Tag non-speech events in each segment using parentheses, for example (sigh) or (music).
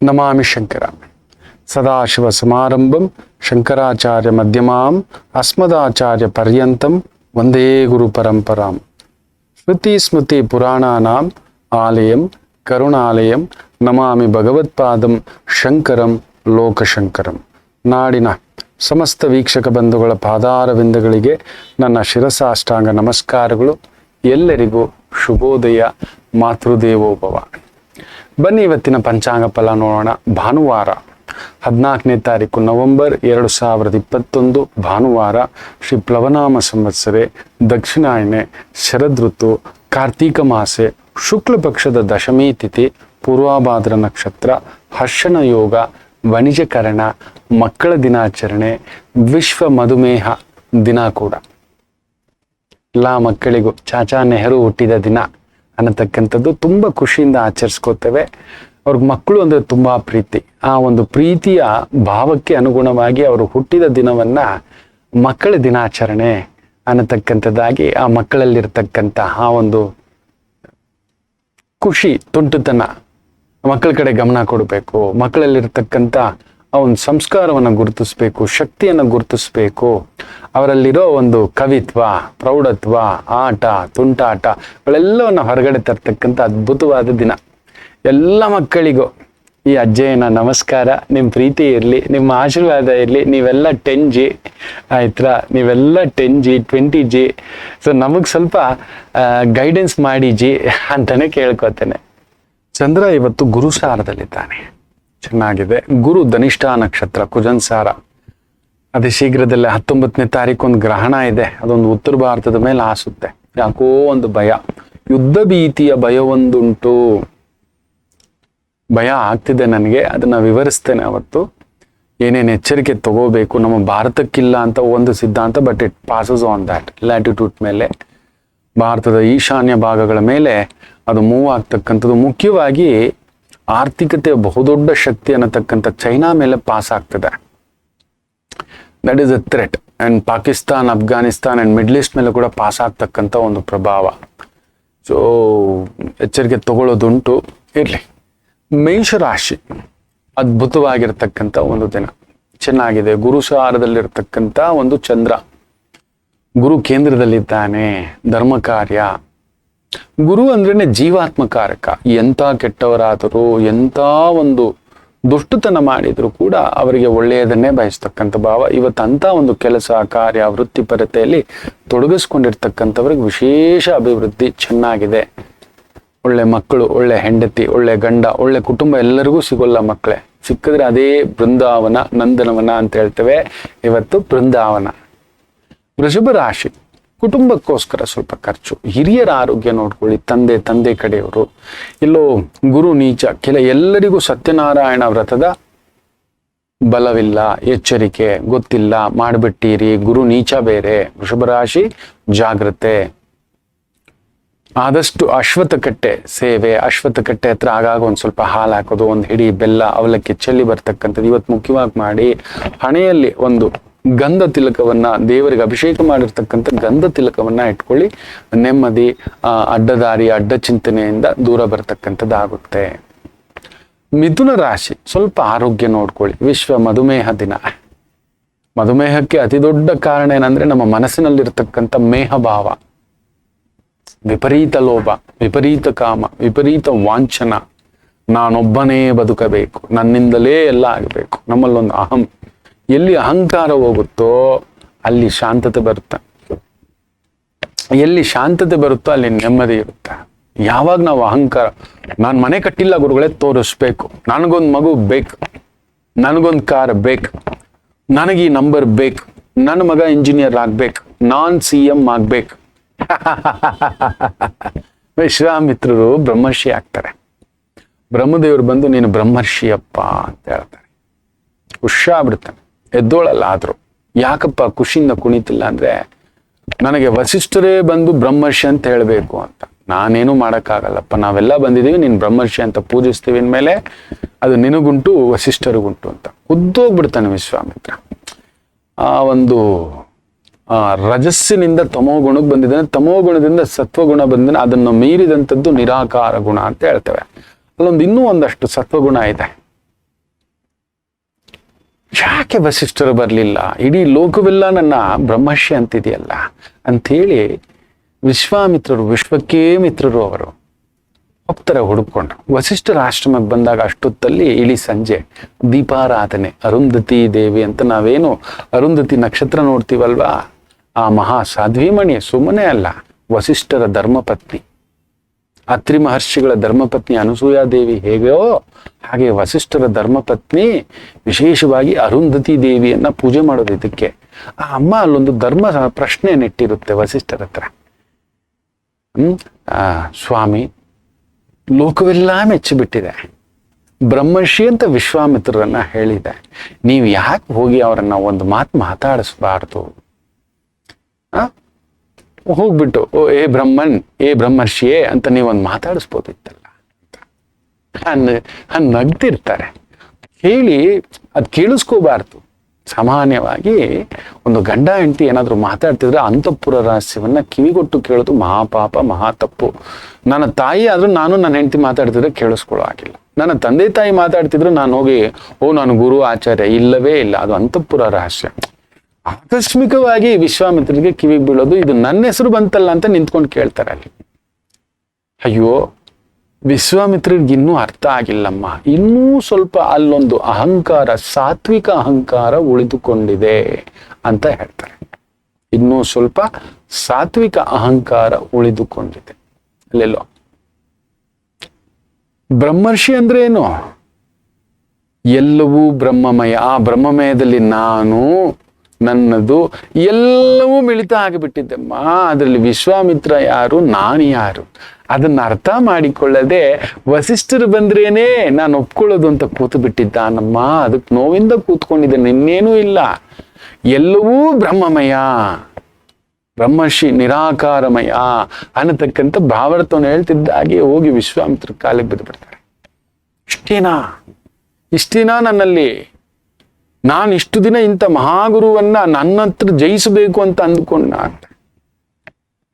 ನಮಾಮಿ ಶಂಕರ ಸದಾಶಿವ ಸಮಾರಂಭಂ ಶಂಕರಾಚಾರ್ಯ ಮಧ್ಯಮಾಂ ಅಸ್ಮದಾಚಾರ್ಯ ಪರ್ಯಂತಂ ವಂದೇ ಗುರು ಪರಂಪರಾಂ ಶ್ರುತಿ ಸ್ಮೃತಿ ಪುರಾಣಾನಾಂ ಆಲಯಂ ಕರುಣಾಲಯಂ ನಮಾಮಿ ಭಗವತ್ಪಾದಂ ಶಂಕರಂ ಲೋಕಶಂಕರಂ ನಾಡಿನ ಸಮಸ್ತ ವೀಕ್ಷಕ ಬಂಧುಗಳ ಪಾದಾರವಿಂದಗಳಿಗೆ ನನ್ನ ಶಿರಸಾಷ್ಟಾಂಗ ನಮಸ್ಕಾರಗಳು ಎಲ್ಲರಿಗೂ ಶುಭೋದಯ ಮಾತೃದೇವೋಭವ ಬನ್ನಿ ಇವತ್ತಿನ ಪಂಚಾಂಗ ಫಲ ನೋಡೋಣ. ಭಾನುವಾರ ಹದಿನಾಲ್ಕನೇ ತಾರೀಕು ನವೆಂಬರ್ ಎರಡು ಸಾವಿರದ ಇಪ್ಪತ್ತೊಂದು ಭಾನುವಾರ ಶ್ರೀ ಪ್ಲವನಾಮ ಸಂವತ್ಸರೆ ದಕ್ಷಿಣಾಯಣೆ ಶರದ್ ಋತು, ಕಾರ್ತೀಕ ಮಾಸೆ, ಶುಕ್ಲ ಪಕ್ಷದ ದಶಮಿ ತಿಥಿ, ಪೂರ್ವಾಭಾದ್ರ ನಕ್ಷತ್ರ, ಹರ್ಷಣ ಯೋಗ, ವಣಿಜಕರಣ, ಮಕ್ಕಳ ದಿನಾಚರಣೆ, ವಿಶ್ವ ಮಧುಮೇಹ ದಿನ ಕೂಡ. ಎಲ್ಲ ಮಕ್ಕಳಿಗೂ ಚಾಚಾ ನೆಹರು ಹುಟ್ಟಿದ ದಿನ. ಅನ್ನತಕ್ಕಂಥದ್ದು ತುಂಬ ಖುಷಿಯಿಂದ ಆಚರಿಸ್ಕೋತೇವೆ. ಅವ್ರಿಗೆ ಮಕ್ಕಳು ಅಂದರೆ ತುಂಬ ಪ್ರೀತಿ. ಆ ಒಂದು ಪ್ರೀತಿಯ ಭಾವಕ್ಕೆ ಅನುಗುಣವಾಗಿ ಅವರು ಹುಟ್ಟಿದ ದಿನವನ್ನ ಮಕ್ಕಳ ದಿನಾಚರಣೆ ಅನ್ನತಕ್ಕಂಥದ್ದಾಗಿ ಆ ಮಕ್ಕಳಲ್ಲಿರ್ತಕ್ಕಂಥ ಆ ಒಂದು ಖುಷಿ, ತುಂಟುತನ ಮಕ್ಕಳ ಕಡೆ ಗಮನ ಕೊಡಬೇಕು. ಮಕ್ಕಳಲ್ಲಿರ್ತಕ್ಕಂಥ ಆ ಒಂದು ಸಂಸ್ಕಾರವನ್ನು ಗುರುತಿಸ್ಬೇಕು, ಶಕ್ತಿಯನ್ನು ಗುರುತಿಸ್ಬೇಕು. ಅವರಲ್ಲಿರೋ ಒಂದು ಕವಿತ್ವ, ಪ್ರೌಢತ್ವ, ಆಟ, ತುಂಟಾಟ, ಇವೆಲ್ಲವನ್ನು ಹೊರಗಡೆ ತರ್ತಕ್ಕಂಥ ಅದ್ಭುತವಾದ ದಿನ. ಎಲ್ಲ ಮಕ್ಕಳಿಗೂ ಈ ಅಜ್ಜಯ್ಯನ ನಮಸ್ಕಾರ. ನಿಮ್ಮ ಪ್ರೀತಿ ಇರಲಿ, ನಿಮ್ಮ ಆಶೀರ್ವಾದ ಇರಲಿ, ನೀವೆಲ್ಲ ಟೆನ್ ಜಿ ಆಯ್ತಾ? ನೀವೆಲ್ಲ ten G twenty G so ನಮಗೆ ಸ್ವಲ್ಪ ಗೈಡೆನ್ಸ್ ಮಾಡಿ ಜಿ ಅಂತಲೇ ಕೇಳ್ಕೊತೇನೆ. ಚಂದ್ರ ಇವತ್ತು ಗುರುಸಾರದಲ್ಲಿದ್ದಾನೆ. ಚೆನ್ನಾಗಿದೆ. ಗುರು ಧನಿಷ್ಠ ನಕ್ಷತ್ರ, ಕುಜನ್ಸಾರ. ಅದೇ ಶೀಘ್ರದಲ್ಲೇ ಹತ್ತೊಂಬತ್ತನೇ ತಾರೀಕು ಒಂದು ಗ್ರಹಣ ಇದೆ. ಅದೊಂದು ಉತ್ತರ ಭಾರತದ ಮೇಲೆ ಆಸುತ್ತೆ ಯಾಕೋ ಒಂದು ಭಯ. ಯುದ್ಧ ಭೀತಿಯ ಭಯವೊಂದುಂಟು. ಭಯ ಆಗ್ತಿದೆ ನನಗೆ. ಅದನ್ನ ವಿವರಿಸ್ತೇನೆ ಅವತ್ತು. ಏನೇನು ಎಚ್ಚರಿಕೆ ತಗೋಬೇಕು? ನಮ್ಮ ಭಾರತಕ್ಕಿಲ್ಲ ಅಂತ ಒಂದು ಸಿದ್ಧಾಂತ but it passes on that latitude ಮೇಲೆ. ಭಾರತದ ಈಶಾನ್ಯ ಭಾಗಗಳ ಮೇಲೆ ಅದು ಮೂವ್ ಆಗ್ತಕ್ಕಂಥದ್ದು ಮುಖ್ಯವಾಗಿ ಆರ್ಥಿಕತೆಯ ಬಹುದೊಡ್ಡ ಶಕ್ತಿ ಅನ್ನತಕ್ಕಂಥ ಚೈನಾ ಮೇಲೆ ಪಾಸ್ ಆಗ್ತದೆ. That is a threat and Pakistan, Afghanistan and Middle East ಮೇಲೆ ಕೂಡ ಪಾಸ್ ಆಗ್ತಕ್ಕಂಥ ಒಂದು ಪ್ರಭಾವ. ಸೊ ಎಚ್ಚರಿಕೆ ತಗೊಳ್ಳೋದುಂಟು. ಇರಲಿ. ಮೇಷರಾಶಿ. ಅದ್ಭುತವಾಗಿರ್ತಕ್ಕಂಥ ಒಂದು ದಿನ. ಚೆನ್ನಾಗಿದೆ. ಗುರುಸಾರದಲ್ಲಿರ್ತಕ್ಕಂಥ ಒಂದು ಚಂದ್ರ. ಗುರು ಕೇಂದ್ರದಲ್ಲಿದ್ದಾನೆ. ಧರ್ಮ ಕಾರ್ಯ ಗುರು ಅಂದ್ರೇನೆ ಜೀವಾತ್ಮಕಾರಕ. ಎಂಥ ಕೆಟ್ಟವರಾದರೂ ಎಂಥ ಒಂದು ದುಷ್ಟತನ ಮಾಡಿದ್ರು ಕೂಡ ಅವರಿಗೆ ಒಳ್ಳೆಯದನ್ನೇ ಬಯಸ್ತಕ್ಕಂಥ ಭಾವ. ಇವತ್ತಂತ ಒಂದು ಕೆಲಸ, ಕಾರ್ಯ, ವೃತ್ತಿಪರತೆಯಲ್ಲಿ ತೊಡಗಿಸ್ಕೊಂಡಿರ್ತಕ್ಕಂಥವ್ರಿಗೆ ವಿಶೇಷ ಅಭಿವೃದ್ಧಿ ಚೆನ್ನಾಗಿದೆ. ಒಳ್ಳೆ ಮಕ್ಕಳು, ಒಳ್ಳೆ ಹೆಂಡತಿ, ಒಳ್ಳೆ ಗಂಡ, ಒಳ್ಳೆ ಕುಟುಂಬ ಎಲ್ಲರಿಗೂ ಸಿಗೋಲ್ಲ ಮಕ್ಕಳೇ. ಸಿಕ್ಕಿದ್ರೆ ಅದೇ ಬೃಂದಾವನ ನಂದನವನ ಅಂತ ಹೇಳ್ತೇವೆ. ಇವತ್ತು ಬೃಂದಾವನ. ವೃಷಭ ರಾಶಿ. ಕುಟುಂಬಕ್ಕೋಸ್ಕರ ಸ್ವಲ್ಪ ಖರ್ಚು. ಹಿರಿಯರ ಆರೋಗ್ಯ ನೋಡ್ಕೊಳ್ಳಿ. ತಂದೆ ತಂದೆ ಕಡೆಯವರು, ಎಲ್ಲೋ ಗುರು ನೀಚ, ಕೆಲ ಎಲ್ಲರಿಗೂ ಸತ್ಯನಾರಾಯಣ ವ್ರತದ ಬಲವಿಲ್ಲ, ಎಚ್ಚರಿಕೆ ಗೊತ್ತಿಲ್ಲ, ಮಾಡಿಬಿಟ್ಟಿರಿ, ಗುರು ನೀಚ ಬೇರೆ, ವೃಷಭ ರಾಶಿ ಜಾಗ್ರತೆ. ಆದಷ್ಟು ಅಶ್ವತ್ಥಕಟ್ಟೆ ಸೇವೆ, ಅಶ್ವತ್ಥಕಟ್ಟೆ ಹತ್ರ ಆಗಾಗ ಒಂದು ಸ್ವಲ್ಪ ಹಾಲು ಹಾಕೋದು, ಒಂದು ಹಿಡಿ ಬೆಲ್ಲ, ಅವಲಕ್ಕಿ ಚೆಲ್ಲಿ ಬರ್ತಕ್ಕಂಥದ್ದು ಇವತ್ತು ಮುಖ್ಯವಾಗಿ ಮಾಡಿ ಹಣೆಯಲ್ಲಿ ಒಂದು ಗಂಧ ತಿಲಕವನ್ನ ದೇವರಿಗೆ ಅಭಿಷೇಕ ಮಾಡಿರ್ತಕ್ಕಂಥ ಗಂಧ ತಿಲಕವನ್ನ ಇಟ್ಕೊಳ್ಳಿ. ನೆಮ್ಮದಿ ಅಡ್ಡದಾರಿ, ಅಡ್ಡ ಚಿಂತನೆಯಿಂದ ದೂರ ಬರ್ತಕ್ಕಂಥದ್ದಾಗುತ್ತೆ ಮಿಥುನ ರಾಶಿ, ಸ್ವಲ್ಪ ಆರೋಗ್ಯ ನೋಡ್ಕೊಳ್ಳಿ. ವಿಶ್ವ ಮಧುಮೇಹ ದಿನ. ಮಧುಮೇಹಕ್ಕೆ ಅತಿ ದೊಡ್ಡ ಕಾರಣ ಏನಂದ್ರೆ ನಮ್ಮ ಮನಸ್ಸಿನಲ್ಲಿರ್ತಕ್ಕಂಥ ಮೇಹ ಭಾವ ವಿಪರೀತ ಲೋಭ, ವಿಪರೀತ ಕಾಮ, ವಿಪರೀತ ವಾಂಛನ ನಾನೊಬ್ಬನೇ ಬದುಕಬೇಕು. ನನ್ನಿಂದಲೇ ಎಲ್ಲ ಆಗಬೇಕು. ನಮ್ಮಲ್ಲೊಂದು ಅಹಂ. ಎಲ್ಲಿ ಅಹಂಕಾರ ಹೋಗುತ್ತೋ ಅಲ್ಲಿ ಶಾಂತತೆ ಬರುತ್ತೆ. ಎಲ್ಲಿ ಶಾಂತತೆ ಬರುತ್ತೋ ಅಲ್ಲಿ ನೆಮ್ಮದಿ ಇರುತ್ತೆ. ಯಾವಾಗ ನಾವು ಅಹಂಕಾರ, ನಾನು ಮನೆ ಕಟ್ಟಿಲ್ಲ ಗುರುಗಳೇ, ತೋರಿಸ್ಬೇಕು. ನನಗೊಂದು ಮಗು ಬೇಕು. ನನಗೊಂದು ಕಾರ್ ಬೇಕು. ನನಗೆ ಈ ನಂಬರ್ ಬೇಕು. ನನ್ನ ಮಗ ಇಂಜಿನಿಯರ್ ಆಗ್ಬೇಕು. ನಾನ್ ಸಿ ಎಂ ಆಗ್ಬೇಕು. (laughs) ವಿಶ್ವಾಮಿತ್ರರು ಬ್ರಹ್ಮರ್ಷಿ ಆಗ್ತಾರೆ. ಬ್ರಹ್ಮದೇವರು ಬಂದು, ನೀನು ಬ್ರಹ್ಮರ್ಷಿಯಪ್ಪ ಅಂತ ಹೇಳ್ತಾರೆ. ಹುಷಾಗ್ಬಿಡ್ತಾನೆ ಎದ್ದೋಳಲ್ಲ ಆದ್ರು ಯಾಕಪ್ಪ ಖುಷಿಯಿಂದ ಕುಣಿತಿಲ್ಲ ಅಂದ್ರೆ ನನಗೆ ವಸಿಷ್ಠರೇ ಬಂದು ಬ್ರಹ್ಮರ್ಷಿ ಅಂತ ಹೇಳಬೇಕು ಅಂತ. ನಾನೇನು ಮಾಡೋಕ್ಕಾಗಲ್ಲಪ್ಪ, ನಾವೆಲ್ಲ ಬಂದಿದ್ದೀವಿ, ನೀನು ಬ್ರಹ್ಮರ್ಷಿ ಅಂತ ಪೂಜಿಸ್ತೀವಿ ಅಂದಮೇಲೆ ಅದು ನಿನಗುಂಟು, ವಸಿಷ್ಠರಿಗುಂಟು ಅಂತ. ಉದ್ದೋಗ್ಬಿಡ್ತಾನೆ ವಿಶ್ವಾಮಿತ್ರ. ಆ ಒಂದು, ಆ ರಜಸ್ಸಿನಿಂದ ತಮೋ ಗುಣಕ್ಕೆ ಬಂದಿದ್ದಾನೆ. ತಮೋ ಗುಣದಿಂದ ಸತ್ವಗುಣ ಬಂದಿದ್ದಾನೆ. ಅದನ್ನು ಮೀರಿದಂಥದ್ದು ನಿರಾಕಾರ ಗುಣ ಅಂತ ಹೇಳ್ತೇವೆ. ಅಲ್ಲೊಂದು ಇನ್ನೂ ಒಂದಷ್ಟು ಸತ್ವಗುಣ ಇದೆ. ಯಾಕೆ ವಸಿಷ್ಠರು ಬರಲಿಲ್ಲ? ಇಡೀ ಲೋಕವೆಲ್ಲ ನನ್ನ ಬ್ರಹ್ಮರ್ಷಿ ಅಂತಿದೆಯಲ್ಲ? ಅಂಥೇಳಿ ವಿಶ್ವಾಮಿತ್ರರು, ವಿಶ್ವಕ್ಕೇ ಮಿತ್ರರು ಅವರು ಹೋಗ್ತಾರೆ ಹುಡುಕೊಂಡ್ರು. ವಸಿಷ್ಠರ ಆಶ್ರಮಕ್ಕೆ ಬಂದಾಗ ಅಷ್ಟೊತ್ತಲ್ಲಿ ಇಳಿ ಸಂಜೆ ದೀಪಾರಾಧನೆ, ಅರುಂಧತಿ ದೇವಿ ಅಂತ ನಾವೇನು ಅರುಂಧತಿ ನಕ್ಷತ್ರ ನೋಡ್ತೀವಲ್ವಾ? ಆ ಮಹಾ ಸಾಧ್ವಿಮಣಿ ಸುಮ್ಮನೆ ಅಲ್ಲ, ವಸಿಷ್ಠರ ಧರ್ಮಪತ್ನಿ. ಅತ್ರಿ ಮಹರ್ಷಿಗಳ ಧರ್ಮಪತ್ನಿ ಅನಸೂಯಾದೇವಿ ಹೇಗೋ ಹಾಗೆ ವಸಿಷ್ಠರ ಧರ್ಮಪತ್ನಿ ವಿಶೇಷವಾಗಿ ಅರುಂಧತಿ ದೇವಿಯನ್ನ ಪೂಜೆ ಮಾಡೋದು ಇದಕ್ಕೆ. ಆ ಅಮ್ಮ ಅಲ್ಲೊಂದು ಧರ್ಮ ಪ್ರಶ್ನೆ ನೆಟ್ಟಿರುತ್ತೆ ವಸಿಷ್ಠರ ಹತ್ರ. ಆ, ಸ್ವಾಮಿ ಲೋಕವೆಲ್ಲ ಮೆಚ್ಚಿಬಿಟ್ಟಿದೆ. ಬ್ರಹ್ಮರ್ಷಿ ಅಂತ ವಿಶ್ವಾಮಿತ್ರರನ್ನ ಹೇಳಿದೆ. ನೀವು ಯಾಕೆ ಹೋಗಿ ಅವರನ್ನ ಒಂದು ಮಾತು ಮಾತಾಡಿಸ್ಬಾರ್ದು? ಆ? ಹೋಗ್ಬಿಟ್ಟು, ಓ, ಏ ಬ್ರಹ್ಮನ್, ಏ ಬ್ರಹ್ಮರ್ಷಿಯೇ ಅಂತ ನೀವೊಂದು ಮಾತಾಡಿಸ್ಬೋದಿತ್ತಲ್ಲ. ನಗ್ತಿರ್ತಾರೆ ಹೇಳಿ ಅದು ಕೇಳಿಸ್ಕೋಬಾರ್ದು. ಸಾಮಾನ್ಯವಾಗಿ ಒಂದು ಗಂಡ ಹೆಂಡತಿ ಏನಾದರೂ ಮಾತಾಡ್ತಿದ್ರೆ ಅಂತಃಪುರ ರಹಸ್ಯವನ್ನ ಕಿವಿಗೊಟ್ಟು ಕೇಳೋದು ಮಹಾಪಾಪ ಮಹಾ ತಪ್ಪು ನನ್ನ ತಾಯಿ ಆದ್ರೂ ನಾನು ನನ್ನ ಹೆಂಡತಿ ಮಾತಾಡ್ತಿದ್ರೆ ಕೇಳಿಸ್ಕೊಳ್ಳೋ ಆಗಿಲ್ಲ ನನ್ನ ತಂದೆ ತಾಯಿ ಮಾತಾಡ್ತಿದ್ರು ನಾನು ಹೋಗಿ, ಓ, ನಾನು ಗುರು ಆಚಾರ್ಯ, ಇಲ್ಲವೇ ಇಲ್ಲ, ಅದು ಅಂತಃಪುರ ರಹಸ್ಯ. ಆಕಸ್ಮಿಕವಾಗಿ ವಿಶ್ವಾಮಿತ್ರರಿಗೆ ಕಿವಿಗೆ ಬೀಳೋದು ಇದು ನನ್ನ ಹೆಸರು ಬಂತಲ್ಲ ಅಂತ ನಿಂತ್ಕೊಂಡು ಕೇಳ್ತಾರೆ ಅಲ್ಲಿ. ಅಯ್ಯೋ, ವಿಶ್ವಾಮಿತ್ರರಿಗೆ ಇನ್ನೂ ಅರ್ಥ ಆಗಿಲ್ಲಮ್ಮ. ಇನ್ನೂ ಸ್ವಲ್ಪ ಅಲ್ಲೊಂದು ಅಹಂಕಾರ, ಸಾತ್ವಿಕ ಅಹಂಕಾರ ಉಳಿದುಕೊಂಡಿದೆ ಅಂತ ಹೇಳ್ತಾರೆ. ಇನ್ನೂ ಸ್ವಲ್ಪ ಸಾತ್ವಿಕ ಅಹಂಕಾರ ಉಳಿದುಕೊಂಡಿದೆ. ಅಲ್ಲೆಲ್ಲೋ. ಬ್ರಹ್ಮರ್ಷಿ ಅಂದ್ರೆ ಏನು? ಎಲ್ಲವೂ ಬ್ರಹ್ಮಮಯ. ಆ ಬ್ರಹ್ಮಮಯದಲ್ಲಿ ನಾನು ನನ್ನದು ಎಲ್ಲವೂ ಮಿಳಿತ ಆಗಿಬಿಟ್ಟಿದ್ದಮ್ಮ. ಅದರಲ್ಲಿ ವಿಶ್ವಾಮಿತ್ರ ಯಾರು, ನಾನು ಯಾರು? ಅದನ್ನ ಅರ್ಥ ಮಾಡಿಕೊಳ್ಳದೆ ವಸಿಷ್ಠರು ಬಂದ್ರೇನೆ ನಾನು ಒಪ್ಕೊಳ್ಳೋದು ಅಂತ ಕೂತು ಬಿಟ್ಟಿದ್ದಾನಮ್ಮ. ಅದಕ್ಕೆ ನೋವಿಂದ ಕೂತ್ಕೊಂಡಿದ್ದೆ, ನಿನ್ನೇನೂ ಇಲ್ಲ. ಎಲ್ಲವೂ ಬ್ರಹ್ಮಮಯ. ಬ್ರಹ್ಮಶ್ರೀ ನಿರಾಕಾರಮಯ. ಅನ್ನತಕ್ಕಂಥ ಭಾವರ್ಥವನ್ನು ಹೇಳ್ತಿದ್ದಾಗೆ ಹೋಗಿ ವಿಶ್ವಾಮಿತ್ರ ಕಾಲಿಗೆ ಬಿದ್ದು ಬಿಡ್ತಾರೆ ಇಷ್ಟೇನಾ? ಇಷ್ಟೇನಾ ನನ್ನಲ್ಲಿ? ನಾನು ಇಷ್ಟು ದಿನ ಇಂಥ ಮಹಾಗುರುವನ್ನ ನನ್ನ ಹತ್ರ ಜಯಿಸಬೇಕು ಅಂತ ಅಂದ್ಕೊಂಡ ಅಂತ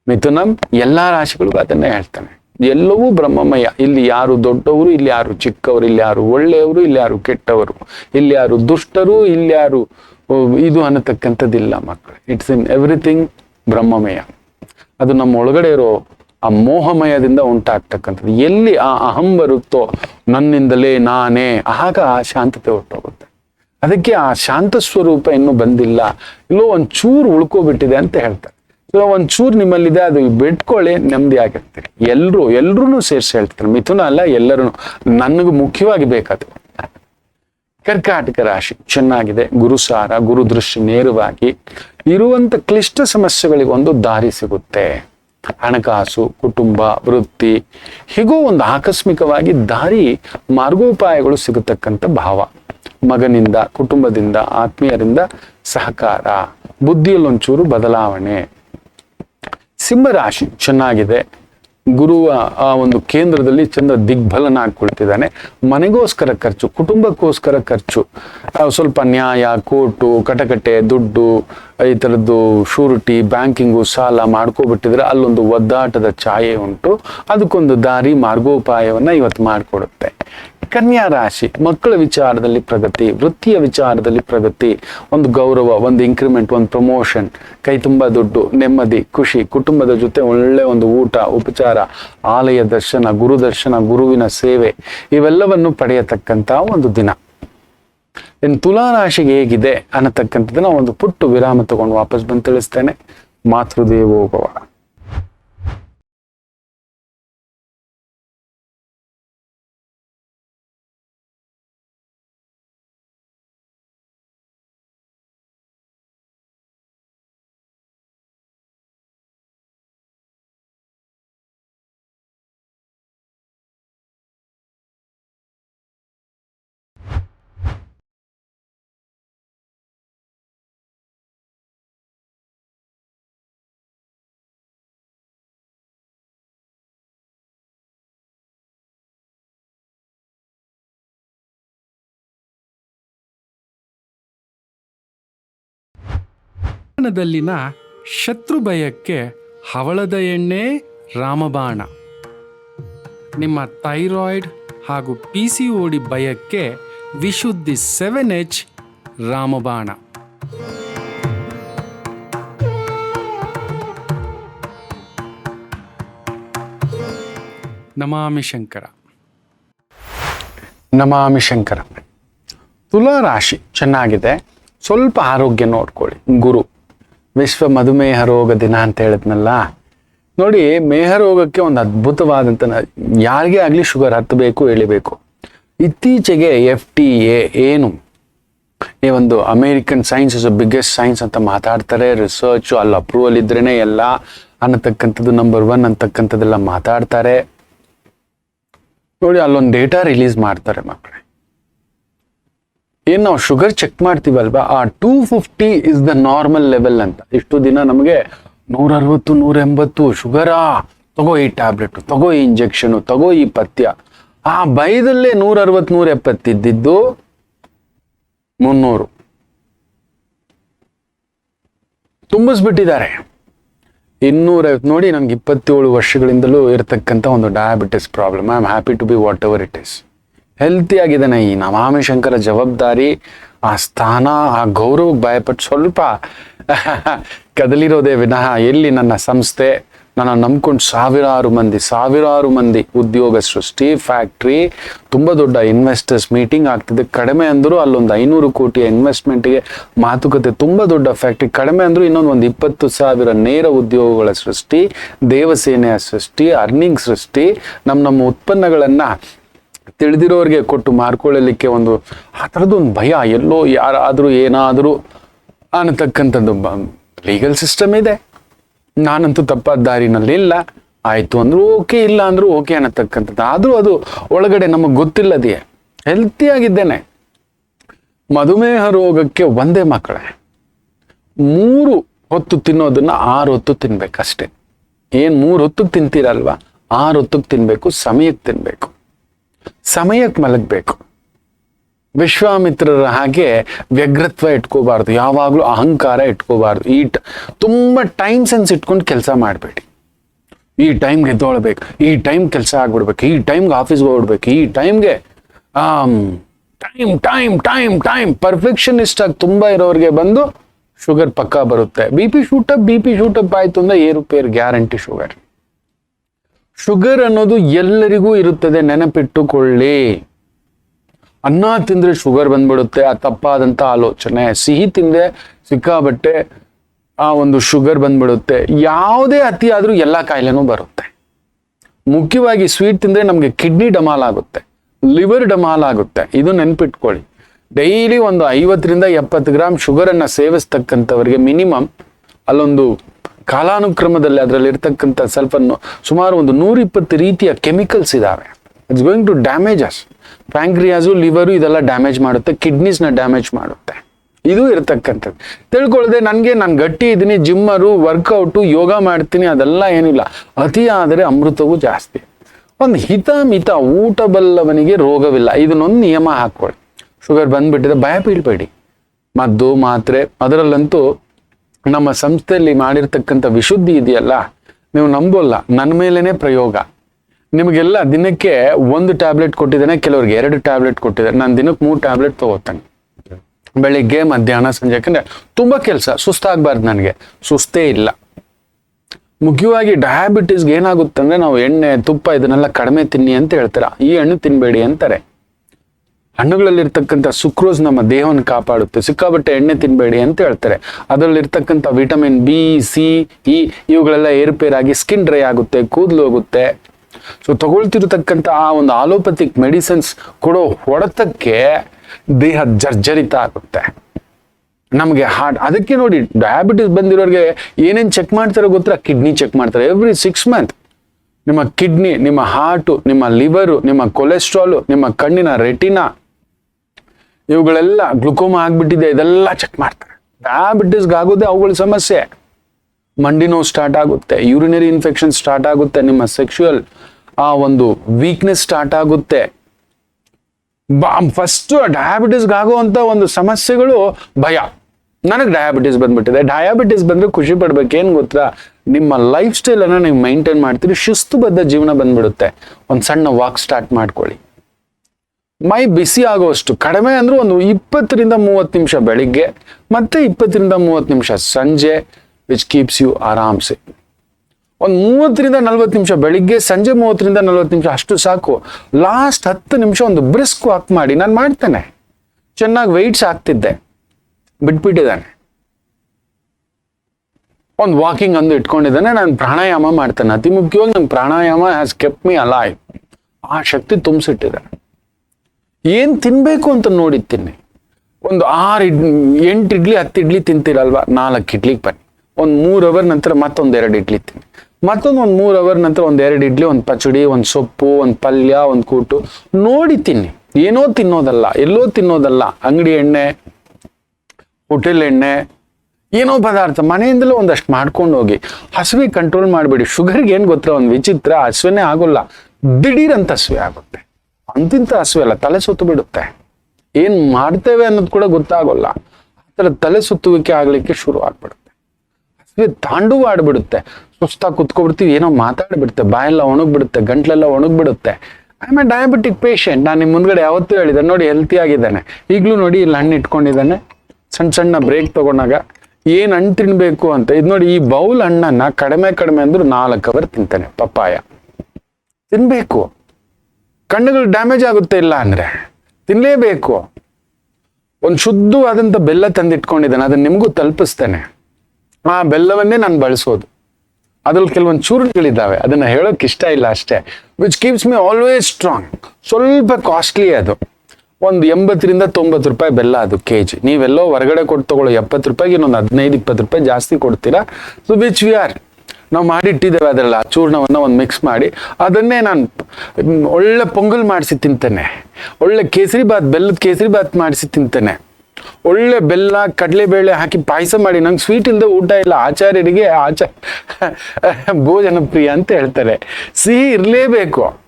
ಮಿಥುನಂ ಎಲ್ಲ ರಾಶಿಗಳಿಗೂ ಅದನ್ನೇ ಹೇಳ್ತಾನೆ. ಎಲ್ಲವೂ ಬ್ರಹ್ಮಮಯ. ಇಲ್ಲಿ ಯಾರು ದೊಡ್ಡವರು, ಇಲ್ಲಿ ಯಾರು ಚಿಕ್ಕವರು, ಇಲ್ಲಿ ಯಾರು ಒಳ್ಳೆಯವರು, ಇಲ್ಲಿ ಯಾರು ಕೆಟ್ಟವರು, ಇಲ್ಲಿ ಯಾರು ದುಷ್ಟರು, ಇಲ್ಲಿ ಯಾರು ಇದು ಅನ್ನತಕ್ಕಂಥದ್ದಿಲ್ಲ ಮಕ್ಕಳು. ಇಟ್ಸ್ ಇನ್ ಎವ್ರಿಥಿಂಗ್ ಬ್ರಹ್ಮಮಯ. ಅದು ನಮ್ಮ ಒಳಗಡೆ ಇರೋ ಆ ಮೋಹಮಯದಿಂದ ಉಂಟಾಗ್ತಕ್ಕಂಥದ್ದು. ಎಲ್ಲಿ ಆ ಅಹಂ ಬರುತ್ತೋ ನನ್ನಿಂದಲೇ ನಾನೇ ಆಗ ಆ ಶಾಂತತೆ ಹೊರಟೋಗುತ್ತೆ. ಅದಕ್ಕೆ ಆ ಶಾಂತ ಸ್ವರೂಪ ಇನ್ನೂ ಬಂದಿಲ್ಲ. ಇಲ್ಲೋ ಒಂದ್ ಚೂರು ಉಳ್ಕೋಬಿಟ್ಟಿದೆ ಅಂತ ಹೇಳ್ತಾರೆ. ಸೊ ಒಂದ್ ಚೂರು ನಿಮ್ಮಲ್ಲಿದೆ, ಅದು ಬಿಟ್ಕೊಳ್ಳಿ, ನೆಮ್ಮದಿ ಆಗಿರ್ತೀರಿ ಎಲ್ರು ಎಲ್ಲರೂ ಸೇರಿಸಿ ಹೇಳ್ತಾರೆ. ಮಿಥುನ ಅಲ್ಲ ಎಲ್ಲರೂ ನನಗೆ ಮುಖ್ಯವಾಗಿ ಬೇಕದು. ಕರ್ಕಾಟಕ ರಾಶಿ, ಚೆನ್ನಾಗಿದೆ, ಗುರುಸಾರ ಗುರು ದೃಷ್ಟಿ ನೇರವಾಗಿ. ಇರುವಂತ ಕ್ಲಿಷ್ಟ ಸಮಸ್ಯೆಗಳಿಗೆ ಒಂದು ದಾರಿ ಸಿಗುತ್ತೆ. ಹಣಕಾಸು, ಕುಟುಂಬ, ವೃತ್ತಿ. ಹೀಗೂ ಒಂದು ಆಕಸ್ಮಿಕವಾಗಿ ದಾರಿ, ಮಾರ್ಗೋಪಾಯಗಳು ಸಿಗತಕ್ಕಂಥ ಭಾವ. ಮಗನಿಂದ, ಕುಟುಂಬದಿಂದ, ಆತ್ಮೀಯರಿಂದ ಸಹಕಾರ. ಬುದ್ಧಿಯಲ್ಲಿ ಒಂಚೂರು ಬದಲಾವಣೆ ಸಿಂಹರಾಶಿ ಚೆನ್ನಾಗಿದೆ. ಗುರುವ ಆ ಒಂದು ಕೇಂದ್ರದಲ್ಲಿ ಚಂದ್ರ ದಿಗ್ಬಲನ ಹಾಕ್ಕೊಳ್ತಿದ್ದಾನೆ ಮನೆಗೋಸ್ಕರ ಖರ್ಚು, ಕುಟುಂಬಕ್ಕೋಸ್ಕರ ಖರ್ಚು. ಸ್ವಲ್ಪ ನ್ಯಾಯ, ಕೋರ್ಟು, ಕಟಕಟೆ, ದುಡ್ಡು, ಈ ಥರದ್ದು ಶೂರಿಟಿ, ಬ್ಯಾಂಕಿಂಗು, ಸಾಲ ಮಾಡ್ಕೊಬಿಟ್ಟಿದ್ರೆ ಅಲ್ಲೊಂದು ಒದ್ದಾಟದ ಛಾಯೆ ಉಂಟು. ಅದಕ್ಕೊಂದು ದಾರಿ, ಮಾರ್ಗೋಪಾಯವನ್ನು ಇವತ್ತು ಮಾಡಿಕೊಡುತ್ತೆ. ಕನ್ಯಾ ರಾಶಿ, ಮಕ್ಕಳ ವಿಚಾರದಲ್ಲಿ ಪ್ರಗತಿ, ವೃತ್ತಿಯ ವಿಚಾರದಲ್ಲಿ ಪ್ರಗತಿ, ಒಂದು ಗೌರವ, ಒಂದು ಇನ್ಕ್ರಿಮೆಂಟ್ ಒಂದು ಪ್ರಮೋಷನ್ ಕೈ ತುಂಬ ದುಡ್ಡು, ನೆಮ್ಮದಿ, ಖುಷಿ, ಕುಟುಂಬದ ಜೊತೆ ಒಳ್ಳೆ ಒಂದು ಊಟ, ಉಪಚಾರ, ಆಲಯ ದರ್ಶನ, ಗುರು ದರ್ಶನ, ಗುರುವಿನ ಸೇವೆ, ಇವೆಲ್ಲವನ್ನು ಪಡೆಯತಕ್ಕಂಥ ಒಂದು ದಿನ. ಇನ್ನು ತುಲಾ ರಾಶಿಗೆ ಹೇಗಿದೆ ಅನ್ನತಕ್ಕಂಥದ್ದನ್ನ ಒಂದು ಪುಟ್ಟು ವಿರಾಮ ತಗೊಂಡು ವಾಪಸ್ ಬಂದು ತಿಳಿಸ್ತೇನೆ. ಮಾತೃದೇವೋಭವ ದಲ್ಲಿನ ಶತ್ರು ಭಯಕ್ಕೆ ಹವಳದ ಎಣ್ಣೆ, ರಾಮಬಾಣ. ನಿಮ್ಮ ಥೈರಾಯ್ಡ್ ಹಾಗೂ ಪಿ ಸಿ ಓಡಿ ಭಯಕ್ಕೆ ವಿಶುದ್ಧಿ ಸೆವೆನ್ ಎಚ್ ರಾಮಬಾಣ. ನಮಾಮಿ ಶಂಕರ. ನಮಾಮಿ ಶಂಕರ. ತುಲಾ ರಾಶಿ ಚೆನ್ನಾಗಿದೆ. ಸ್ವಲ್ಪ ಆರೋಗ್ಯ ನೋಡ್ಕೊಳ್ಳಿ. ಗುರು ವಿಶ್ವ ಮಧುಮೇಹ ರೋಗ ದಿನ ಅಂತ ಹೇಳಿದ್ನಲ್ಲ. ನೋಡಿ, ಮೇಹ ರೋಗಕ್ಕೆ ಒಂದು ಅದ್ಭುತವಾದಂಥ ಯಾರಿಗೆ ಆಗಲಿ ಶುಗರ್ ಹತ್ತಬೇಕು, ಎಳಿಬೇಕು. ಇತ್ತೀಚೆಗೆ ಎಫ್ ಟಿ ಎ ಏನು? ಈ ಒಂದು American science is biggest science ಅಂತ ಮಾತಾಡ್ತಾರೆ. ರಿಸರ್ಚ್, ಅಲ್ಲಿ ಅಪ್ರೂವಲ್ ಇದ್ರೇ ಎಲ್ಲ ಅನ್ನತಕ್ಕಂಥದ್ದು ನಂಬರ್ ಒನ್ ಅಂತಕ್ಕಂಥದ್ದೆಲ್ಲ ಮಾತಾಡ್ತಾರೆ. ನೋಡಿ, ಅಲ್ಲೊಂದು ಡೇಟಾ ರಿಲೀಸ್ ಮಾಡ್ತಾರೆ ಮಕ್ಕಳೇ ಏನ್ ನಾವು ಶುಗರ್ ಚೆಕ್ ಮಾಡ್ತೀವಲ್ವಾ? ಆ two fifty is the normal level ಅಂತ. ಇಷ್ಟು ದಿನ ನಮಗೆ ನೂರ ಅರವತ್ತು ನೂರ ಎಂಬತ್ತು ಶುಗರಾ ತಗೋ ಈ ಟ್ಯಾಬ್ಲೆಟ್ ತಗೋ ಈ ಇಂಜೆಕ್ಷನ್ ತಗೋ ಈ ಪಥ್ಯ. ಆ ಭಯದಲ್ಲೇ ನೂರ ಅರವತ್ ನೂರ ಎಪ್ಪತ್ತಿದ್ದಿದ್ದು ಮುನ್ನೂರು. ತುಂಬಿಸ್ಬಿಟ್ಟಿದ್ದಾರೆ. ಇನ್ನೂರ ನೋಡಿ ನಂಗೆ ಇಪ್ಪತ್ತೇಳು ವರ್ಷಗಳಿಂದಲೂ ಇರತಕ್ಕಂಥ ಒಂದು diabetes problem I am happy to be whatever it is healthy ಆಗಿದ್ದಾನೆ ಈ ನಮಾಮಿ ಶಂಕರ ಜವಾಬ್ದಾರಿ, ಆ ಸ್ಥಾನ, ಆ ಗೌರವಕ್ಕೆ ಭಯಪಟ್ಟು ಸ್ವಲ್ಪ (laughs) ಕದಲಿರೋದೇ ವಿನಃ ಎಲ್ಲಿ ನನ್ನ ಸಂಸ್ಥೆ, ನನ್ನ ನಂಬ್ಕೊಂಡು ಸಾವಿರಾರು ಮಂದಿ ಸಾವಿರಾರು ಮಂದಿ ಉದ್ಯೋಗ ಸೃಷ್ಟಿ ಫ್ಯಾಕ್ಟ್ರಿ ತುಂಬ ದೊಡ್ಡ ಇನ್ವೆಸ್ಟರ್ಸ್ ಮೀಟಿಂಗ್ ಆಗ್ತಿದೆ. ಕಡಿಮೆ ಅಂದರೂ ಅಲ್ಲೊಂದು ಐನೂರು ಕೋಟಿಯ ಇನ್ವೆಸ್ಟ್ಮೆಂಟ್ಗೆ ಮಾತುಕತೆ, ತುಂಬ ದೊಡ್ಡ ಫ್ಯಾಕ್ಟ್ರಿ ಕಡಿಮೆ ಅಂದರೂ ಇನ್ನೊಂದು ಒಂದು ಇಪ್ಪತ್ತು ಸಾವಿರ ನೇರ ಉದ್ಯೋಗಗಳ ಸೃಷ್ಟಿ, ದೇವಸೇನೆಯ ಸೃಷ್ಟಿ ಅರ್ನಿಂಗ್ ಸೃಷ್ಟಿ ನಮ್ಮ ನಮ್ಮ ಉತ್ಪನ್ನಗಳನ್ನು ತಿಳಿದಿರೋರಿಗೆ ಕೊಟ್ಟು ಮಾರ್ಕೊಳ್ಳಲಿಕ್ಕೆ ಒಂದು ಆ ಥರದ್ದು ಒಂದು ಭಯ, ಎಲ್ಲೋ ಯಾರಾದರೂ ಏನಾದರೂ ಅನ್ನತಕ್ಕಂಥದ್ದು ಲೀಗಲ್ ಸಿಸ್ಟಮ್ ಇದೆ. ನಾನಂತೂ ತಪ್ಪಾದ ದಾರಿನಲ್ಲಿ ಇಲ್ಲ. ಆಯ್ತು ಅಂದ್ರೂ ಓಕೆ, ಇಲ್ಲ ಅಂದರೂ ಓಕೆ ಅನ್ನತಕ್ಕಂಥದ್ದು. ಆದರೂ ಅದು ಒಳಗಡೆ ನಮಗೆ ಗೊತ್ತಿಲ್ಲದೆಯೇ ಹೆಲ್ತಿಯಾಗಿದ್ದೇನೆ ಮಧುಮೇಹ ರೋಗಕ್ಕೆ ಒಂದೇ ಮಕ್ಕಳೇ. ಮೂರು ಹೊತ್ತು ತಿನ್ನೋದನ್ನ ಆರು ಹೊತ್ತು ತಿನ್ಬೇಕಷ್ಟೇ. ಏನ್ ಮೂರು ಹೊತ್ತಿಗೆ ತಿಂತೀರಲ್ವಾ? ಆರು ಹೊತ್ತಿಗೆ ತಿನ್ಬೇಕು, ಸಮಯಕ್ಕೆ ತಿನ್ಬೇಕು. ಸಮಯಕ್ಕೆ ಮಲಗಬೇಕು. ವಿಶ್ವಾಮಿತ್ರರ ಹಾಗೆ ವ್ಯಗ್ರತ್ವ ಇಟ್ಕೋಬಾರ್ದು, ಯಾವಾಗಲೂ ಅಹಂಕಾರ ಇಟ್ಕೋಬಾರ್ದು. ಈ ತುಂಬ ಟೈಮ್ ಸೆನ್ಸ್ ಇಟ್ಕೊಂಡು ಕೆಲಸ ಮಾಡಬೇಡಿ. ಈ ಟೈಮ್ಗೆ ಎದ್ದೊಳ್ಬೇಕು, ಈ ಟೈಮ್ ಕೆಲಸ ಆಗ್ಬಿಡ್ಬೇಕು, ಈ ಟೈಮ್ಗೆ ಆಫೀಸ್ಗೆ ಹೋಗ್ಬಿಡ್ಬೇಕು, ಈ ಟೈಮ್ಗೆ time time time time perfectionist ಆಗಿ ತುಂಬ ಇರೋರಿಗೆ ಬಂದು ಶುಗರ್ ಪಕ್ಕ ಬರುತ್ತೆ. B P shoot up B P shoot up ಆಯ್ತು ಅಂದ್ರೆ ಏರುಪೇರು ಗ್ಯಾರಂಟಿ ಶುಗರ್ ಶುಗರ್ ಅನ್ನೋದು ಎಲ್ಲರಿಗೂ ಇರುತ್ತದೆ, ನೆನಪಿಟ್ಟುಕೊಳ್ಳಿ. ಅನ್ನ ತಿಂದ್ರೆ ಶುಗರ್ ಬಂದ್ಬಿಡುತ್ತೆ, ಆ ತಪ್ಪಾದಂತ ಆಲೋಚನೆ. ಸಿಹಿ ತಿಂದ್ರೆ ಸಿಕ್ಕಾಬಟ್ಟೆ ಆ ಒಂದು ಶುಗರ್ ಬಂದ್ಬಿಡುತ್ತೆ. ಯಾವುದೇ ಅತಿ ಆದ್ರೂ ಎಲ್ಲ ಕಾಯಿಲೆನೂ ಬರುತ್ತೆ. ಮುಖ್ಯವಾಗಿ ಸ್ವೀಟ್ ತಿಂದ್ರೆ ನಮಗೆ ಕಿಡ್ನಿ ಡಮಾಲ್ ಆಗುತ್ತೆ, ಲಿವರ್ ಡಮಾಲ್ ಆಗುತ್ತೆ. ಇದು ನೆನ್ಪಿಟ್ಕೊಳ್ಳಿ. ಡೈಲಿ ಒಂದು ಐವತ್ತರಿಂದ ಎಪ್ಪತ್ತು ಗ್ರಾಮ್ ಶುಗರ್ ಅನ್ನ ಸೇವಿಸ್ತಕ್ಕಂಥವ್ರಿಗೆ ಮಿನಿಮಮ್ ಅಲ್ಲೊಂದು ಕಾಲಾನುಕ್ರಮದಲ್ಲಿ ಅದರಲ್ಲಿ ಇರ್ತಕ್ಕಂಥ ಸ್ವಲ್ಪ ಸುಮಾರು ಒಂದು ನೂರಿಪ್ಪತ್ತು ರೀತಿಯ ಕೆಮಿಕಲ್ಸ್ ಇದಾವೆ. It's going to damage us pancreas liver ಇದೆಲ್ಲ ಡ್ಯಾಮೇಜ್ ಮಾಡುತ್ತೆ ಕಿಡ್ನೀಸ್ನ ಡ್ಯಾಮೇಜ್ ಮಾಡುತ್ತೆ. ಇದು ಇರತಕ್ಕಂಥದ್ದು. ತಿಳ್ಕೊಳ್ಳದೆ ನನಗೆ, ನಾನು ಗಟ್ಟಿ ಇದ್ದೀನಿ, ಜಿಮ್ಮರು ವರ್ಕೌಟು ಯೋಗ ಮಾಡ್ತೀನಿ, ಅದೆಲ್ಲ ಏನಿಲ್ಲ. ಅತಿ ಆದರೆ ಅಮೃತವೂ ಜಾಸ್ತಿ. ಒಂದು ಹಿತ ಮಿತ ಊಟ ಬಲ್ಲವನಿಗೆ ರೋಗವಿಲ್ಲ. ಇದನ್ನೊಂದು ನಿಯಮ ಹಾಕ್ಕೊಳ್ಳಿ. ಶುಗರ್ ಬಂದ್ಬಿಟ್ಟಿದೆ ಭಯ ಬೀಳ್ಬೇಡಿ ಮದ್ದು, ಮಾತ್ರೆ, ಅದರಲ್ಲಂತೂ ನಮ್ಮ ಸಂಸ್ಥೆಯಲ್ಲಿ ಮಾಡಿರ್ತಕ್ಕಂಥ ವಿಶುದ್ಧಿ ಇದೆಯಲ್ಲ? ನೀವು ನಂಬೋಲ್ಲ. ನನ್ನ ಮೇಲೇ ಪ್ರಯೋಗ. ನಿಮಗೆಲ್ಲ ದಿನಕ್ಕೆ ಒಂದು ಟ್ಯಾಬ್ಲೆಟ್ ಕೊಟ್ಟಿದ್ದೇನೆ, ಕೆಲವ್ರಿಗೆ ಎರಡು ಟ್ಯಾಬ್ಲೆಟ್ ಕೊಟ್ಟಿದ್ದಾರೆ. ನಾನು ದಿನಕ್ಕೆ ಮೂರು ಟ್ಯಾಬ್ಲೆಟ್ ತಗೋತಾನೆ. ಬೆಳಿಗ್ಗೆ, ಮಧ್ಯಾಹ್ನ, ಸಂಜೆ ಯಾಕಂದ್ರೆ ತುಂಬಾ ಕೆಲಸ. ಸುಸ್ತಾಗಬಾರ್ದು ನನಗೆ. ಸುಸ್ತೇ ಇಲ್ಲ. ಮುಖ್ಯವಾಗಿ ಡಯಾಬಿಟಿಸ್ಗೆ ಏನಾಗುತ್ತಂದ್ರೆ ನಾವು ಎಣ್ಣೆ, ತುಪ್ಪ ಇದನ್ನೆಲ್ಲ ಕಡಿಮೆ ತಿನ್ನಿ ಅಂತ ಹೇಳ್ತಾರೆ? ಈ ಹಣ್ಣು ತಿನ್ಬೇಡಿ ಅಂತಾರೆ. ಹಣ್ಣುಗಳಲ್ಲಿರ್ತಕ್ಕಂಥ ಸುಕ್ರೋಸ್ ನಮ್ಮ ದೇಹವನ್ನು ಕಾಪಾಡುತ್ತೆ. ಸಿಕ್ಕಾಬಟ್ಟೆ ಎಣ್ಣೆ ತಿನ್ನಬೇಡಿ ಅಂತ ಹೇಳ್ತಾರೆ. ಅದರಲ್ಲಿರ್ತಕ್ಕಂಥ ವಿಟಮಿನ್ ಬಿ ಸಿ ಇ ಇವುಗಳೆಲ್ಲ ಏರುಪೇರಾಗಿ ಸ್ಕಿನ್ ಡ್ರೈ ಆಗುತ್ತೆ, ಕೂದಲು ಹೋಗುತ್ತೆ. ಸೊ ತಗೊಳ್ತಿರತಕ್ಕಂಥ ಆ ಒಂದು ಆಲೋಪತಿಕ್ ಮೆಡಿಸಿನ್ಸ್ ಕೊಡೋ ಹೊಡೆತಕ್ಕೆ ದೇಹ ಜರ್ಜರಿತ ಆಗುತ್ತೆ. ನಮಗೆ ಹಾರ್ಟ್ ಅದಕ್ಕೆ ನೋಡಿ ಡಯಾಬಿಟಿಸ್ ಬಂದಿರೋರಿಗೆ ಏನೇನು ಚೆಕ್ ಮಾಡ್ತಾರೋ ಗೊತ್ತಾ? ಕಿಡ್ನಿ ಚೆಕ್ ಮಾಡ್ತಾರೆ. ಎವ್ರಿ ಸಿಕ್ಸ್ ಮಂತ್ ನಿಮ್ಮ ಕಿಡ್ನಿ ನಿಮ್ಮ ಹಾರ್ಟು ನಿಮ್ಮ ಲಿವರು ನಿಮ್ಮ ಕೊಲೆಸ್ಟ್ರಾಲು ನಿಮ್ಮ ಕಣ್ಣಿನ ರೆಟಿನಾ ಇವುಗಳೆಲ್ಲ ಗ್ಲುಕೋಮಾ ಆಗ್ಬಿಟ್ಟಿದೆ, ಇದೆಲ್ಲ ಚೆಕ್ ಮಾಡ್ತಾರೆ. ಡಯಾಬಿಟಿಸ್ಗೆ ಆಗೋದೇ ಅವುಗಳ ಸಮಸ್ಯೆ. ಮಂಡಿ ನೋವು ಸ್ಟಾರ್ಟ್ ಆಗುತ್ತೆ ಯೂರಿನರಿ ಇನ್ಫೆಕ್ಷನ್ ಸ್ಟಾರ್ಟ್ ಆಗುತ್ತೆ, ನಿಮ್ಮ ಸೆಕ್ಷುಯಲ್ ಆ ಒಂದು ವೀಕ್ನೆಸ್ ಸ್ಟಾರ್ಟ್ ಆಗುತ್ತೆ. ಫಸ್ಟ್ ಡಯಾಬಿಟಿಸ್ಗೆ ಆಗುವಂತ ಒಂದು ಸಮಸ್ಯೆಗಳು ಭಯ. ನನಗೆ ಡಯಾಬಿಟಿಸ್ ಬಂದ್ಬಿಟ್ಟಿದೆ. ಡಯಾಬಿಟಿಸ್ ಬಂದರೆ ಖುಷಿ ಪಡ್ಬೇಕು, ಏನ್ ಗೊತ್ತಾ? ನಿಮ್ಮ ಲೈಫ್ ಸ್ಟೈಲ್ ಅನ್ನ ನೀವು ಮೈಂಟೈನ್ ಮಾಡ್ತೀರಿ, ಶಿಸ್ತುಬದ್ಧ ಜೀವನ ಬಂದ್ಬಿಡುತ್ತೆ. ಒಂದು ಸಣ್ಣ ವಾಕ್ ಸ್ಟಾರ್ಟ್ ಮಾಡ್ಕೊಳ್ಳಿ. ಮೈ ಬಿಸಿ ಆಗೋಷ್ಟು ಕಡಿಮೆ ಅಂದ್ರೆ ಒಂದು ಇಪ್ಪತ್ತರಿಂದ ಮೂವತ್ತು ನಿಮಿಷ ಬೆಳಿಗ್ಗೆ, ಮತ್ತೆ ಇಪ್ಪತ್ತರಿಂದ ಮೂವತ್ತು ನಿಮಿಷ ಸಂಜೆ ವಿಚ್ ಕೀಪ್ಸ್ ಯು ಆರಾಮ್ಸೆ. ಒಂದು ಮೂವತ್ತರಿಂದ ನಲ್ವತ್ತು ನಿಮಿಷ ಬೆಳಿಗ್ಗೆ, ಸಂಜೆ ಮೂವತ್ತರಿಂದ ನಲ್ವತ್ತು ನಿಮಿಷ ಅಷ್ಟು ಸಾಕು. ಲಾಸ್ಟ್ ಹತ್ತು ನಿಮಿಷ ಒಂದು ಬ್ರಿಸ್ಕ್ ವಾಕ್ ಮಾಡಿ ನಾನು ಮಾಡ್ತೇನೆ. ಚೆನ್ನಾಗಿ ವೆಯ್ಟ್ಸ್ ಆಗ್ತಿದ್ದೆ ಬಿಟ್ಬಿಟ್ಟಿದ್ದಾನೆ. ಒಂದು ವಾಕಿಂಗ್ ಅಂದು ಇಟ್ಕೊಂಡಿದ್ದಾನೆ, ನಾನು ಪ್ರಾಣಾಯಾಮ ಮಾಡ್ತೇನೆ. ಅತಿ ಮುಖ್ಯವಾಗಿ ನಂಗೆ ಪ್ರಾಣಾಯಾಮ ಹ್ಯಾಸ್ ಕೆಪ್ ಮಿ ಅಲಾಯ್ ಆ ಶಕ್ತಿ ತುಂಬಿಸಿಟ್ಟಿದೆ ಏನ್ ತಿನ್ಬೇಕು ಅಂತ ನೋಡಿ ಒಂದು ಆರು ಇಡ್, ಎಂಟು ಇಡ್ಲಿ, ಹತ್ತು ಇಡ್ಲಿ ತಿಂತೀರಲ್ವಾ? ನಾಲ್ಕು ಇಡ್ಲಿಗೆ ಬನ್ನಿ. ಒಂದು ಮೂರು ಅವರ್ ನಂತರ ಮತ್ತೊಂದು ಎರಡು ಇಡ್ಲಿ ತಿನ್ನಿ. ಮತ್ತೊಂದು ಒಂದು ಮೂರು ಅವರ್ ನಂತರ ಒಂದು ಎರಡು ಇಡ್ಲಿ, ಒಂದು ಪಚಡಿ, ಒಂದು ಸೊಪ್ಪು, ಒಂದು ಪಲ್ಯ, ಒಂದು ಕೂಟು. ನೋಡಿ ತಿನ್ನಿ. ಏನೋ ತಿನ್ನೋದಲ್ಲ, ಎಲ್ಲೋ ತಿನ್ನೋದಲ್ಲ. ಅಂಗಡಿ ಎಣ್ಣೆ, ಹೋಟೆಲ್ ಎಣ್ಣೆ, ಏನೋ ಪದಾರ್ಥ. ಮನೆಯಿಂದಲೂ ಒಂದಷ್ಟು ಮಾಡ್ಕೊಂಡು ಹೋಗಿ. ಹಸುವೆ ಕಂಟ್ರೋಲ್ ಮಾಡಿಬಿಡಿ. ಶುಗರ್ಗೆ ಏನು ಗೊತ್ತಿಲ್ಲ ಒಂದು ವಿಚಿತ್ರ ಹಸುವೆನೇ ಆಗೋಲ್ಲ. ದಿಢೀರಂತ ಹಸುವೆ ಆಗುತ್ತೆ. ಅಂತಿಂತ ಹಸುವೆ ಅಲ್ಲ ತಲೆ ಸುತ್ತು ಬಿಡುತ್ತೆ. ಏನು ಮಾಡ್ತೇವೆ ಅನ್ನೋದು ಕೂಡ ಗೊತ್ತಾಗೋಲ್ಲ. ಆ ಥರ ತಲೆ ಸುತ್ತುವಿಕೆ ಆಗಲಿಕ್ಕೆ ಶುರು ಆಗ್ಬಿಡುತ್ತೆ. ಹಸುವೆ ತಾಂಡು ಆಡ್ಬಿಡುತ್ತೆ. ಸುಸ್ತಾಗಿ ಕುತ್ಕೊಬಿಡ್ತೀವಿ, ಏನೋ ಮಾತಾಡ್ಬಿಡುತ್ತೆ, ಬಾಯೆಲ್ಲ ಒಣಗ್ಬಿಡುತ್ತೆ, ಗಂಟ್ಲೆಲ್ಲ ಒಣಗ್ಬಿಡುತ್ತೆ. ಐ ಎ ಡಯಾಬಿಟಿಕ್ ಪೇಷಂಟ್ ನಾನು ನಿಮ್ಮ ಮುಂದ್ಗಡೆ ಯಾವತ್ತೂ ಹೇಳಿದೆ ನೋಡಿ ಹೆಲ್ತಿ ಆಗಿದ್ದಾನೆ. ಈಗಲೂ ನೋಡಿ ಇಲ್ಲಿ ಹಣ್ಣು ಇಟ್ಕೊಂಡಿದ್ದಾನೆ. ಸಣ್ಣ ಸಣ್ಣ ಬ್ರೇಕ್ ತಗೊಂಡಾಗ ಏನು ಹಣ್ಣು ತಿನ್ನಬೇಕು ಅಂತ. ಇದು ನೋಡಿ ಈ ಬೌಲ್ ಹಣ್ಣನ್ನು ಕಡಿಮೆ ಕಡಿಮೆ ಅಂದರೂ ನಾಲ್ಕು ಅವರ್ ತಿಂತಾನೆ, ಪಪ್ಪಾಯ. ತಿನ್ಬೇಕು. ಕಣ್ಣುಗಳು ಡ್ಯಾಮೇಜ್ ಆಗುತ್ತೆ ಇಲ್ಲ ಅಂದ್ರೆ? ತಿನ್ನಲೇಬೇಕು ಒಂದು ಶುದ್ಧವಾದಂಥ ಬೆಲ್ಲ ತಂದಿಟ್ಕೊಂಡಿದ್ದಾನೆ, ಅದನ್ನು ನಿಮಗೂ ತಲುಪಿಸ್ತೇನೆ. ಆ ಬೆಲ್ಲವನ್ನೇ ನಾನು ಬಳಸೋದು. ಅದ್ರಲ್ಲಿ ಕೆಲವೊಂದು ಚೂರುಗಳಿದ್ದಾವೆ, ಅದನ್ನು ಹೇಳೋಕೆ ಇಷ್ಟ ಇಲ್ಲ ಅಷ್ಟೇ. Which keeps me always strong ಸ್ವಲ್ಪ ಕಾಸ್ಟ್ಲಿ ಅದು. ಒಂದು ಎಂಬತ್ತರಿಂದ ತೊಂಬತ್ತು ರೂಪಾಯಿ ಬೆಲ್ಲ ಅದು ಕೆ ಜಿ ನೀವೆಲ್ಲೋ ಹೊರಗಡೆ ಕೊಟ್ಟು ತೊಗೊಳ್ಳೋ ಎಪ್ಪತ್ತು ರೂಪಾಯಿಗೆ ಇನ್ನೊಂದು ಹದಿನೈದು, ಇಪ್ಪತ್ತು ರೂಪಾಯಿ ಜಾಸ್ತಿ ಕೊಡ್ತೀರಾ? ಸೊ ವಿಚ್ ವಿ ಆರ್ ನಾವು ಮಾಡಿಟ್ಟಿದ್ದೇವೆ ಅದರಲ್ಲಿ ಆ ಚೂರ್ಣವನ್ನು ಒಂದು ಮಿಕ್ಸ್ ಮಾಡಿ. ಅದನ್ನೇ ನಾನು ಒಳ್ಳೆ ಪೊಂಗಲ್ ಮಾಡಿಸಿ ತಿಂತೇನೆ. ಒಳ್ಳೆ ಕೇಸರಿ ಬಾತ್ ಬೆಲ್ಲದ ಕೇಸರಿ ಬಾತ್ ಮಾಡಿಸಿ ತಿಂತೇನೆ. ಒಳ್ಳೆ ಬೆಲ್ಲ, ಕಡಲೆಬೇಳೆ ಹಾಕಿ ಪಾಯಸ ಮಾಡಿ. ನಂಗೆ ಸ್ವೀಟ್ ಇಲ್ಲದೆ ಊಟ ಇಲ್ಲ. ಆಚಾರ್ಯರಿಗೆ ಆಚಾರ ಭೋಜನ ಪ್ರಿಯ ಅಂತ ಹೇಳ್ತಾರೆ. ಸಿಹಿ ಇರಲೇಬೇಕು.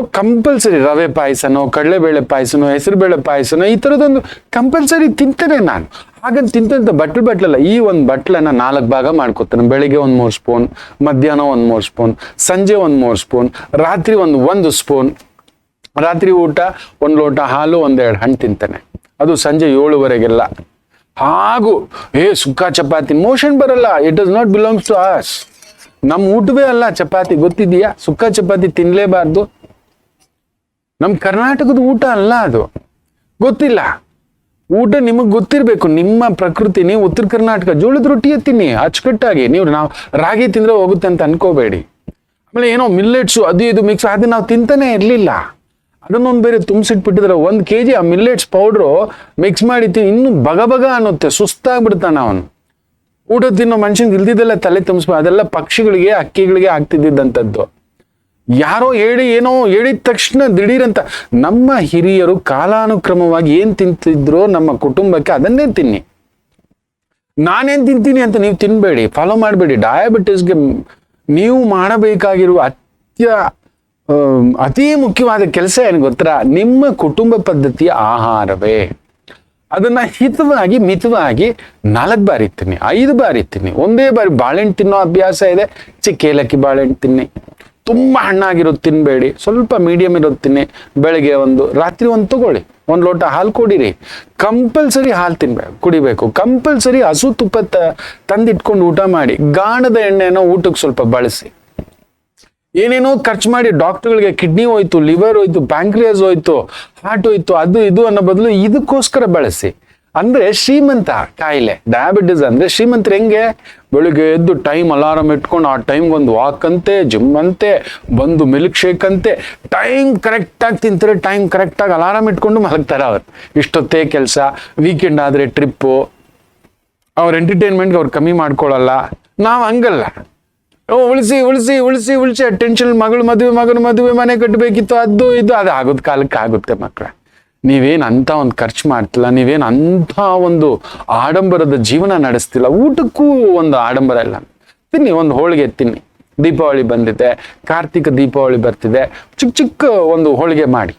ಕಂಪಲ್ಸರಿ ರವೆ ಪಾಯಸನೋ, ಕಡಲೆಬೇಳೆ ಪಾಯಸನೋ, ಹೆಸರುಬೇಳೆ ಪಾಯಸನೋ, ಈ ಥರದೊಂದು ಕಂಪಲ್ಸರಿ ತಿಂತೇನೆ ನಾನು. ಹಾಗಂತ ತಿಂತಂತ ಬಟ್ಲು ಬಟ್ಲಲ್ಲ, ಈ ಒಂದು ಬಟ್ಲನ್ನು ನಾಲ್ಕು ಭಾಗ ಮಾಡ್ಕೊತಾನೆ. ಬೆಳಿಗ್ಗೆ ಒಂದು ಮೂರು ಸ್ಪೂನ್, ಮಧ್ಯಾಹ್ನ ಒಂದು ಮೂರು ಸ್ಪೂನ್, ಸಂಜೆ ಒಂದು ಮೂರು ಸ್ಪೂನ್, ರಾತ್ರಿ ಒಂದು ಒಂದು ಸ್ಪೂನ್. ರಾತ್ರಿ ಊಟ, ಒಂದು ಲೋಟ ಹಾಲು ಒಂದೆರಡು ಹಣ್ಣು ತಿಂತಾನೆ. ಅದು ಸಂಜೆ ಏಳುವರೆಗೆಲ್ಲ. ಹಾಗೂ, ಏ, ಸುಕ್ಕ ಚಪಾತಿ ಮೋಷನ್ ಬರಲ್ಲ. It does not belongs to us ನಮ್ಮ ಊಟವೇ ಅಲ್ಲ, ಚಪಾತಿ. ಗೊತ್ತಿದೆಯಾ ಸುಕ್ಕ ಚಪಾತಿ ತಿನ್ಲೇಬಾರ್ದು. ನಮ್ಮ ಕರ್ನಾಟಕದ ಊಟ ಅಲ್ಲ ಅದು. ಗೊತ್ತಿಲ್ಲ. ಊಟ ನಿಮಗೆ ಗೊತ್ತಿರಬೇಕು. ನಿಮ್ಮ ಪ್ರಕೃತಿ, ನೀವು ಉತ್ತರ ಕರ್ನಾಟಕ, ಜೋಳದ ರೊಟ್ಟಿಯೇ ತಿನ್ನಿ ಅಚ್ಚುಕಟ್ಟಾಗಿ. ನೀವು ನಾವು ರಾಗಿ ತಿಂದ್ರೆ ಹೋಗುತ್ತೆ ಅಂತ ಅನ್ಕೋಬೇಡಿ. ಆಮೇಲೆ ಏನೋ ಮಿಲ್ಲೆಟ್ಸು ಅದು ಇದು ಮಿಕ್ಸ್ ಅದು ನಾವು ತಿಂತಾನೆ ಇರಲಿಲ್ಲ. ಅದನ್ನೊಂದು ಬೇರೆ ತುಂಬಿಸಿಟ್ಬಿಟ್ಟಿದ್ರೆ ಒಂದು ಕೆ ಜಿ ಆ ಮಿಲ್ಲೆಟ್ಸ್ ಪೌಡ್ರು ಮಿಕ್ಸ್ ಮಾಡಿ ತಿನ್ ಇನ್ನೂ ಬಗ ಬಗ ಅನ್ನುತ್ತೆ. ಸುಸ್ತಾಗ್ಬಿಡ್ತಾನೆ ಅವನು. ಊಟ ತಿನ್ನೋ ಮನುಷ್ಯನಿಗೆ ಇಲ್ದಿದ್ದೆಲ್ಲ ತಲೆ ತುಂಬಿಸ್ಬೋದು ಅದೆಲ್ಲ ಪಕ್ಷಿಗಳಿಗೆ, ಅಕ್ಕಿಗಳಿಗೆ ಆಗ್ತಿದ್ದಂಥದ್ದು ಯಾರೋ ಹೇಳಿ, ಏನೋ ಹೇಳಿದ ತಕ್ಷಣ ದಿಢೀರಂತ, ನಮ್ಮ ಹಿರಿಯರು ಕಾಲಾನುಕ್ರಮವಾಗಿ ಏನು ತಿಂತಿದ್ರೋ ನಮ್ಮ ಕುಟುಂಬಕ್ಕೆ ಅದನ್ನೇ ತಿನ್ನಿ. ನಾನೇನು ತಿಂತೀನಿ ಅಂತ ನೀವು ತಿನ್ಬೇಡಿ ಫಾಲೋ ಮಾಡಬೇಡಿ. ಡಯಾಬಿಟಿಸ್ಗೆ ನೀವು ಮಾಡಬೇಕಾಗಿರುವ ಅತ್ಯ ಅತಿ ಮುಖ್ಯವಾದ ಕೆಲಸ ಏನು ಗೊತ್ತಾ? ನಿಮ್ಮ ಕುಟುಂಬ ಪದ್ಧತಿಯ ಆಹಾರವೇ. ಅದನ್ನ ಹಿತವಾಗಿ, ಮಿತವಾಗಿ ನಾಲ್ಕು ಬಾರಿ ತಿನ್ನಿ, ಐದು ಬಾರಿ ತಿನ್ನಿ. ಒಂದೇ ಬಾರಿ ಬಾಳೆಹಣ್ಣು ತಿನ್ನೋ ಅಭ್ಯಾಸ ಇದೆ ಚಿಕ್ಕ ಏಲಕ್ಕಿ ಬಾಳೆಹಣ್ಣು ತಿನ್ನಿ. ತುಂಬಾ ಹಣ್ಣಾಗಿರೋದು ತಿನ್ನಬೇಡಿ ಸ್ವಲ್ಪ ಮೀಡಿಯಂ ಇರೋದು ತಿನ್ನಿ. ಬೆಳಗ್ಗೆ ಒಂದು, ರಾತ್ರಿ ಒಂದು ತಗೊಳ್ಳಿ. ಒಂದು ಲೋಟ ಹಾಲು ಕುಡೀರಿ. ಕಂಪಲ್ಸರಿ ಹಾಲು ತಿನ್ಬೇಕು ಕುಡಿಬೇಕು. ಕಂಪಲ್ಸರಿ ಹಸು ತುಪ್ಪ ತಂದಿಟ್ಕೊಂಡು ಊಟ ಮಾಡಿ. ಗಾಣದ ಎಣ್ಣೆನ ಊಟಕ್ಕೆ ಸ್ವಲ್ಪ ಬಳಸಿ. ಏನೇನೋ ಖರ್ಚು ಮಾಡಿ ಡಾಕ್ಟರ್ಗಳಿಗೆ ಕಿಡ್ನಿ ಹೋಯ್ತು, ಲಿವರ್ ಹೋಯ್ತು, ಪ್ಯಾಂಕ್ರಿಯಾಸ್ ಹೋಯ್ತು, ಹಾರ್ಟ್ ಹೋಯ್ತು, ಅದು ಇದು ಅನ್ನೋ ಬದಲು ಇದಕ್ಕೋಸ್ಕರ ಬಳಸಿ. ಅಂದ್ರೆ ಶ್ರೀಮಂತ ಕಾಯಿಲೆ. ಡಯಾಬಿಟಿಸ್ ಅಂದ್ರೆ ಶ್ರೀಮಂತರು ಹೆಂಗೆ? ಬೆಳಿಗ್ಗೆ ಎದ್ದು ಟೈಮ್ ಅಲಾರಂ ಇಟ್ಕೊಂಡು ಆ ಟೈಮ್ ಒಂದು ವಾಕ್ ಅಂತೆ ಜಿಮ್ ಅಂತೆ, ಬಂದು ಮಿಲ್ಕ್ ಶೇಕ್ ಅಂತೆ ಟೈಮ್ ಕರೆಕ್ಟಾಗಿ ತಿಂತಾರೆ ಟೈಮ್ ಕರೆಕ್ಟಾಗಿ ಅಲಾರಂ ಇಟ್ಕೊಂಡು ಮಲಗ್ತಾರೆ ಅವ್ರು. ಇಷ್ಟೊತ್ತೇ ಕೆಲಸ ವೀಕೆಂಡ್ ಆದರೆ ಟ್ರಿಪ್ಪು ಅವ್ರ ಎಂಟರ್ಟೈನ್ಮೆಂಟ್ಗೆ ಅವ್ರು ಕಮ್ಮಿ ಮಾಡ್ಕೊಳ್ಳಲ್ಲ ನಾವು ಹಂಗಲ್ಲ. ಓ, ಉಳಿಸಿ ಉಳಿಸಿ ಉಳಿಸಿ ಉಳಿಸಿ ಟೆನ್ಷನ್ ಮಗಳು ಮದುವೆ, ಮಗನ ಮದುವೆ, ಮನೆ ಕಟ್ಟಬೇಕಿತ್ತು ಅದು ಇದು, ಅದು ಆಗೋದ್ ಕಾಲಕ್ಕೆ ಆಗುತ್ತೆ ಮಕ್ಕಳ ನೀವೇನ್ ಅಂತ ಒಂದು ಖರ್ಚು ಮಾಡ್ತಿಲ್ಲ, ನೀವೇನು ಅಂಥ ಒಂದು ಆಡಂಬರದ ಜೀವನ ನಡೆಸ್ತಿಲ್ಲ, ಊಟಕ್ಕೂ ಒಂದು ಆಡಂಬರ ಇಲ್ಲ. ತಿನ್ನಿ, ಒಂದು ಹೋಳಿಗೆ ತಿನ್ನಿ. ದೀಪಾವಳಿ ಬಂದಿದೆ, ಕಾರ್ತಿಕ ದೀಪಾವಳಿ ಬರ್ತಿದೆ, ಚಿಕ್ಕ ಚಿಕ್ಕ ಒಂದು ಹೋಳಿಗೆ ಮಾಡಿ.